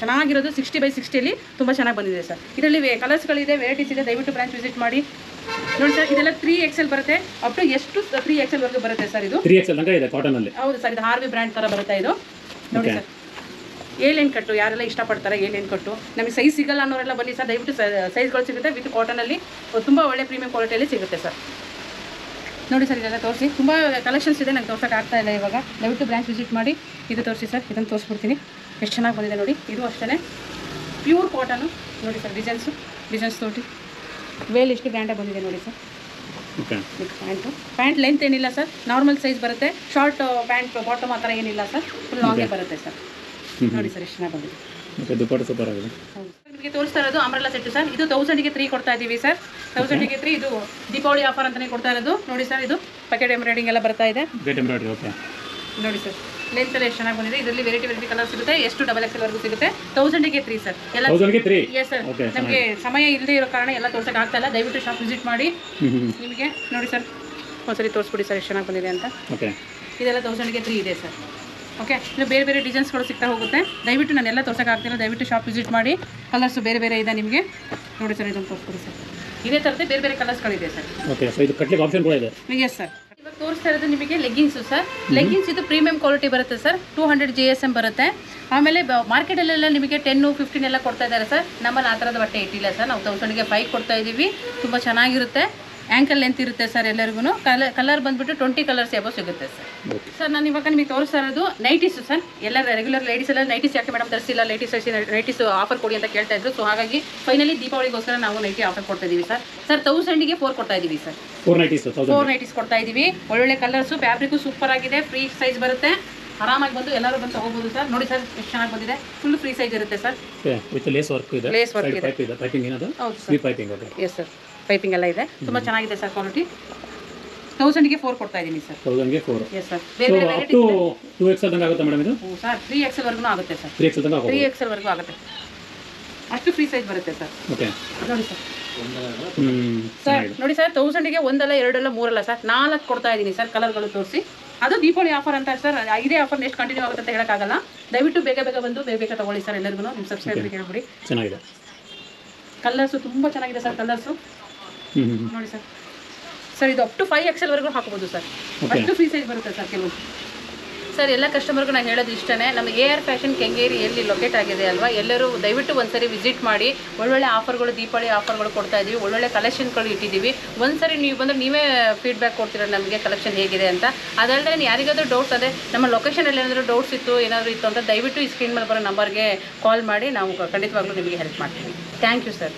ಚೆನ್ನಾಗಿರೋದು ಸಿಕ್ಸ್ಟಿ ಬೈ ಸಿಕ್ಸ್ಟಿಯಲ್ಲಿ ತುಂಬ ಚೆನ್ನಾಗಿ ಬಂದಿದೆ ಸರ್. ಇದರಲ್ಲಿ ಕಲರ್ಸ್ಗಳಿದೆ ವೆರೈಟೀಸ್ ಇದೆ ದಯವಿಟ್ಟು ಬ್ರಾಂಚ್ ವಿಸಿಟ್ ಮಾಡಿ. ನೋಡಿ ಸರ್ ಇದೆಲ್ಲ ತ್ರೀ ಎಕ್ಸೆಲ್ ಬರುತ್ತೆ. ಅಪ್ ಟು ಎಷ್ಟು ತ್ರೀ ಎಕ್ಸೆಲ್ವರೆಗೂ ಬರುತ್ತೆ ಸರ್ ಇದು? ತ್ರೀ ಎಕ್ಸ್ ತನಕ ಇದೆ ಕಾಟನಲ್ಲಿ ಹೌದು ಸರ್ ಇದು ಹಾರ್ವಿ ಬ್ರ್ಯಾಂಡ್ ಥರ ಬರುತ್ತೆ ಇದು? ನೋಡಿ Okay. ಸರ್. ಏಲೇನ್ ಕಟ್ಟು ಯಾರೆಲ್ಲ ಇಷ್ಟಪಡ್ತಾರೆ ಏಳೆಂಟು ಕಟ್ಟು? ನಮಗೆ ಸೈಜ್ ಸಿಗಲ್ಲ ಅನ್ನೋರೆಲ್ಲ ಬನ್ನಿ ಸರ್. ದಯವಿಟ್ಟು ಸೈಜ್ಗಳು ಸಿಗುತ್ತೆ. ವಿತ್ ಕಾಟನಲ್ಲಿ ತುಂಬ ಒಳ್ಳೆ ಪ್ರೀಮಿಯಂ ಕ್ವಾಲಿಟಿಯಲ್ಲಿ ಸಿಗುತ್ತೆ ಸರ್. ನೋಡಿ ಸರ್ ಇದೆಲ್ಲ ತೋರಿಸಿ. ತುಂಬ ಕಲೆಕ್ಷನ್ಸ್ ಇದೆ ನಂಗೆ ತೋರ್ಸೋಕೆ ಆಗ್ತಾ ಇಲ್ಲ ಇವಾಗ. ದಯವಿಟ್ಟು ಬ್ರಾಂಚ್ ವಿಸಿಟ್ ಮಾಡಿ. ಇದು ತೋರಿಸಿ ಸರ್. ಇದನ್ನು ತೋರಿಸ್ಬಿಡ್ತೀನಿ. ಎಷ್ಟು ಚೆನ್ನಾಗಿ ಬಂದಿದೆ ನೋಡಿ. ಇದು ಅಷ್ಟೇ ಪ್ಯೂರ್ ಕಾಟನು ನೋಡಿ ಸರ್ ಡಿಸೈನ್ಸು ಡಿಸೈನ್ಸ್ ನೋಡಿ ವೇಲ್ ಎಷ್ಟು ಗ್ರ್ಯಾಂಡಾಗಿ ಬಂದಿದೆ ನೋಡಿ sir. Okay pant pant length ಏನಿಲ್ಲ ಸರ್. ನಾರ್ಮಲ್ ಸೈಜ್ ಬರುತ್ತೆ. ಶಾರ್ಟ್ ಪ್ಯಾಂಟ್ ಬಾಟಮ್ ಆ ಥರ ಏನಿಲ್ಲ ಸರ್. ಫುಲ್ ಲಾಂಗೇ ಬರುತ್ತೆ ಸರ್. ನೋಡಿ ಸರ್ ಎಷ್ಟು ಚೆನ್ನಾಗಿ ಬಂದಿದೆ ಓಕೆ ದುಪ್ಪಟ್ಟು ಸೂಪರ್ ಆಗಿದೆ. ನಿಮಗೆ ತೋರಿಸ್ತಾ ಇರೋದು ಅಮರಲ್ಲ ಸೆಟ್ ಸರ್. ಇದು ತೌಸಂಡಿಗೆ ತ್ರೀ ಕೊಡ್ತಾ ಇದ್ದೀವಿ ಸರ್. ತೌಸಂಡಿಗೆ ತ್ರೀ ಇದು ದೀಪಾವಳಿ ಆಫರ್ ಅಂತಲೇ ಕೊಡ್ತಾ ಇರೋದು. ನೋಡಿ ಸರ್ ಇದು ಪ್ಯಾಕೆಟ್ ಎಂಬ್ರಾಯ್ಡಿಂಗ್ ಎಲ್ಲ ಬರ್ತಾ ಇದೆ. ಗೇಟ್ ಎಂಬ್ರಾಯ್ಡ್ರಿ ಓಕೆ ನೋಡಿ ಸರ್ ಲೆಂತ್ ಎಲ್ಲ ಎಷ್ಟು ಚೆನ್ನಾಗಿ ಬಂದಿದೆ. ಇದರಲ್ಲಿ ವೆರೈಟಿ ವೆರೈಟಿ ಕಲರ್ ಸಿಗುತ್ತೆ. ಎಷ್ಟು ಡಬಲ್ ಎಕ್ಸೆಲ್ವರೆಗೂ ಸಿಗುತ್ತೆ. ತೌಸಂಡಿಗೆ ತ್ರೀ ಸರ್. ಎಲ್ಲ ಎಸ್ ಸರ್. ನಮಗೆ ಸಮಯ ಇಲ್ಲದೆ ಇರೋ ಕಾರಣ ಎಲ್ಲ ತೋರ್ಸೋಕೆ ಆಗ್ತಾ ಇಲ್ಲ. ದಯವಿಟ್ಟು ಶಾಪ್ ವಿಸಿಟ್ ಮಾಡಿ. ನಿಮಗೆ ನೋಡಿ ಸರ್ ಒಂದ್ಸರಿ ತೋರಿಸ್ಬಿಡಿ ಸರ್ ಎಷ್ಟು ಚೆನ್ನಾಗಿ ಬಂದಿದೆ ಅಂತ. ಇದೆಲ್ಲ ತೌಸಂಡ್ಗೆ ತ್ರೀ ಇದೆ ಸರ್. ಓಕೆ ಇನ್ನು ಬೇರೆ ಬೇರೆ ಡಿಸೈನ್ಸ್ಗಳು ಸಿಗ್ತಾ ಹೋಗುತ್ತೆ. ದಯವಿಟ್ಟು ನಾನೆಲ್ಲ ತೋರ್ಸೋಕ್ಕಾಗ್ತಿಲ್ಲ. ದಯವಿಟ್ಟು ಶಾಪ್ ವಿಸಿಟ್ ಮಾಡಿ. ಕಲರ್ಸ್ ಬೇರೆ ಬೇರೆ ಇದೆ ನಿಮಗೆ. ನೋಡಿ ಸರ್ ಇದೊಂದು ತೋರಿಸ್ಕೊಡಿ ಸರ್ ಇದೇ ಥರದ್ದು ಬೇರೆ ಬೇರೆ ಕಲರ್ಸ್ಗಳಿದೆ ಸರ್ ಓಕೆ ಸೊ ಇದು ಕಟ್ಲಿಕ್ಕೆ ಆಪ್ಷನ್ ಕೂಡ ಇದೆ. ಎಸ್ ಸರ್ ಇವಾಗ ತೋರಿಸ್ತಾ ಇರೋದು ನಿಮಗೆ ಲೆಗ್ಗಿನ್ಸು ಸರ್ ಲೆಗ್ಗಿನ್ಸ್ ಇದು ಪ್ರೀಮಿಯಂ ಕ್ವಾಲಿಟಿ ಬರುತ್ತೆ sir two hundred G S M ಬರುತ್ತೆ. ಆಮೇಲೆ ಮಾರ್ಕೆಟಲ್ಲೆಲ್ಲ ನಿಮಗೆ ಟೆನ್ನು ಫಿಫ್ಟೀನ್ ಎಲ್ಲ ಕೊಡ್ತಾ ಇದ್ದಾರೆ ಸರ್ ನಮ್ಮಲ್ಲಿ ಆ ಥರದ ಬಟ್ಟೆ ಇಟ್ಟಿಲ್ಲ ಸರ್ ನಾವು ತೌಸಂಡ್ಗೆ ಫೈವ್ ಕೊಡ್ತಾ ಇದ್ದೀವಿ ತುಂಬ ಚೆನ್ನಾಗಿರುತ್ತೆ. ಆ್ಯಂಕಲ್ ಲೆಂತ್ ಇರುತ್ತೆ ಸರ್ ಎಲ್ಲರಿಗೂ ಕಲರ್ ಕಲರ್ ಬಂದುಬಿಟ್ಟು ಟ್ವೆಂಟಿ ಕಲರ್ಸ್ ಯಾವ ಸಿಗುತ್ತೆ ಸರ್ ಸರ್ ನಾನು ಇವಾಗ ನಿಮಗೆ ತೋರಿಸ್ತಾ ಇರೋದು ನೈಟೀಸು ಸರ್ ಎಲ್ಲ ರೆಗ್ಯುಲರ್ ಲೇಡೀಸ್ ಎಲ್ಲ ನೈಟೀಸ್ ಯಾಕೆ ಮೇಡಮ್ ತರಿಸಿಲ್ಲ? ಲೇಟೀಸ್ ನೈಟೀಸ್ ಆಫರ್ ಕೊಡಿ ಅಂತ ಕೇಳ್ತಾ ಇದ್ರು. ಸೊ ಹಾಗಾಗಿ ಫೈನಲಿ ದೀಪಾವಳಿಗೋಸ್ಕರ ನಾವು ನೈಟಿ ಆಫರ್ ಕೊಡ್ತಾ ಇದೀವಿ ಸರ್ ಸರ್ ತೌಸಂಡಿಗೆ ಫೋರ್ ಕೊಡ್ತಾ ಇದೀವಿ sir four nighties thousand four nighties ಕೊಡ್ತಾ ಇದೀವಿ. ಒಳ್ಳೊಳ್ಳೆ ಕಲರ್ಸು ಫ್ಯಾಬ್ರಿಕ್ಕು ಸೂಪರ್ ಆಗಿದೆ. ಫ್ರೀ ಸೈಜ್ ಬರುತ್ತೆ. ಆರಾಮಾಗಿ ಬಂದು ಎಲ್ಲರೂ ಬಂದು ತಗೋಬಹುದು ಸರ್ ನೋಡಿ ಸರ್ ಎಷ್ಟು ಚೆನ್ನಾಗಿ ಬಂದಿದೆ. ಫುಲ್ ಫ್ರೀ ಸೈಜ್ ಇರುತ್ತೆ ಸರ್ ವಿತ್ ಲೇಸ್ ವರ್ಕ್ ಇದೆ. ಲೇಸ್ ವರ್ಕ್ ಇದೆ. ಪೈಪ್ ಇದೆ. ಪೈಪಿಂಗ್ ಏನದು? ಹೌದು sir piping okay yes sir piping ಎಲ್ಲ ಇದೆ. ತುಂಬ ಚೆನ್ನಾಗಿದೆ ಸರ್ ಕ್ವಾಲಿಟಿ ತೌಸಂಡ್ಗೆ ಫೋರ್ ಕೊಡ್ತಾ ಇದ್ದೀನಿ ಸರ್. ತೌಸಂಡ್ಗೆ ಫೋರ್ ಎಸ್ ಸರ್ ಬೇರೆ ಅಪ್ ಟು ಟೂ ಎಕ್ಸ್ ತನಕ ಆಗುತ್ತೆ ಮೇಡಮ್ ಇದು? ಸರ್ ತ್ರೀ ಎಕ್ಸೆಲ್ವರೆಗೂ ಆಗುತ್ತೆ ಸರ್. ತ್ರೀ ಎಕ್ಸ್ ತನಕ ತ್ರೀ ಎಕ್ಸೆಲ್ವರೆಗೂ ಆಗುತ್ತೆ. ಅಷ್ಟು ಫ್ರೀ ಸೈಜ್ ಬರುತ್ತೆ ಸರ್. ಓಕೆ ನೋಡಿ ಸರ್. ಸರ್ ನೋಡಿ ಸರ್ ತೌಸಂಡಿಗೆ ಒಂದಲ್ಲ ಎರಡಲ್ಲ ಮೂರಲ್ಲ ಸರ್. ನಾಲ್ಕು ಕೊಡ್ತಾ ಇದ್ದೀನಿ ಸರ್ ಕಲರ್ಗಳು ತೋರಿಸಿ. ಅದು ದೀಪಾವಳಿ ಆಫರ್ ಅಂತ ಸರ್ ಇದೇ ಆಫರ್ ನೆಕ್ಸ್ಟ್ ಕಂಟಿನ್ಯೂ ಆಗುತ್ತೆ ಅಂತ ಹೇಳೋಕ್ಕಾಗಲ್ಲ. ದಯವಿಟ್ಟು ಬೇಗ ಬೇಗ ಬಂದು ಬೇಗ ಬೇಗ ತಗೊಳ್ಳಿ ಸರ್ ಎಲ್ಲರಿಗೂ ನಿಮ್ಮ ಸಬ್ಸ್ಕ್ರೈಬರ್ಗೆ ಹೇಳ್ಬಿಡಿ. ಚೆನ್ನಾಗಿದೆ. ಕಲರ್ಸು ತುಂಬ ಚೆನ್ನಾಗಿದೆ ಸರ್ ಕಲರ್ಸು ನೋಡಿ ಸರ್. ಸರ್ ಇದು ಅಪ್ ಟು ಫೈವ್ ಎಕ್ಸೆಲ್ವರೆಗೂ ಹಾಕ್ಬೋದು ಸರ್. ಅಷ್ಟು ಫ್ರೀ ಸೈಜ್ ಬರುತ್ತೆ ಸರ್ ಕೆಲವು? ಸರ್ ಎಲ್ಲ ಕಸ್ಟಮರ್ಗೂ ನಾನು ಹೇಳೋದು ಇಷ್ಟನೇ. ನಮ್ಮ ಎ ಆರ್ ಫ್ಯಾಷನ್ ಕೆಂಗೇರಿ ಎಲ್ಲಿ ಲೊಕೇಟ್ ಆಗಿದೆ ಅಲ್ವಾ? ಎಲ್ಲರೂ ದಯವಿಟ್ಟು ಒಂದ್ಸರಿ ವಿಸಿಟ್ ಮಾಡಿ. ಒಳ್ಳೊಳ್ಳೆ ಆಫರ್ಗಳು ದೀಪಾವಳಿ ಆಫರ್ಗಳು ಕೊಡ್ತಾ ಇದ್ದೀವಿ ಒಳ್ಳೊಳ್ಳೆ ಕಲೆಕ್ಷನ್ಗಳು ಇಟ್ಟಿದ್ದೀವಿ ಒಂದ್ಸರಿ ನೀವು ಬಂದರೆ ನೀವೇ ಫೀಡ್ಬ್ಯಾಕ್ ಕೊಡ್ತೀರ ನಮಗೆ ಕಲೆಕ್ಷನ್ ಹೇಗಿದೆ ಅಂತ. ಅದಲ್ಲದೆ ಯಾರಿಗಾದರೂ ಡೌಟ್ಸ್ ಅದೇ ನಮ್ಮ ಲೊಕೇಶನಲ್ಲಿ ಏನಾದರೂ ಡೌಟ್ಸ್ ಇತ್ತು ಏನಾದರೂ ಇತ್ತು ಅಂತ ದಯವಿಟ್ಟು ಈ ಸ್ಕ್ರೀನ್ ಮೇಲೆ ಬರೋ ನಂಬರ್ಗೆ ಕಾಲ್ ಮಾಡಿ. ನಾವು ಖಂಡಿತವಾಗ್ಲೂ ನಿಮಗೆ ಹೆಲ್ಪ್ ಮಾಡ್ತೀವಿ. Thank you sir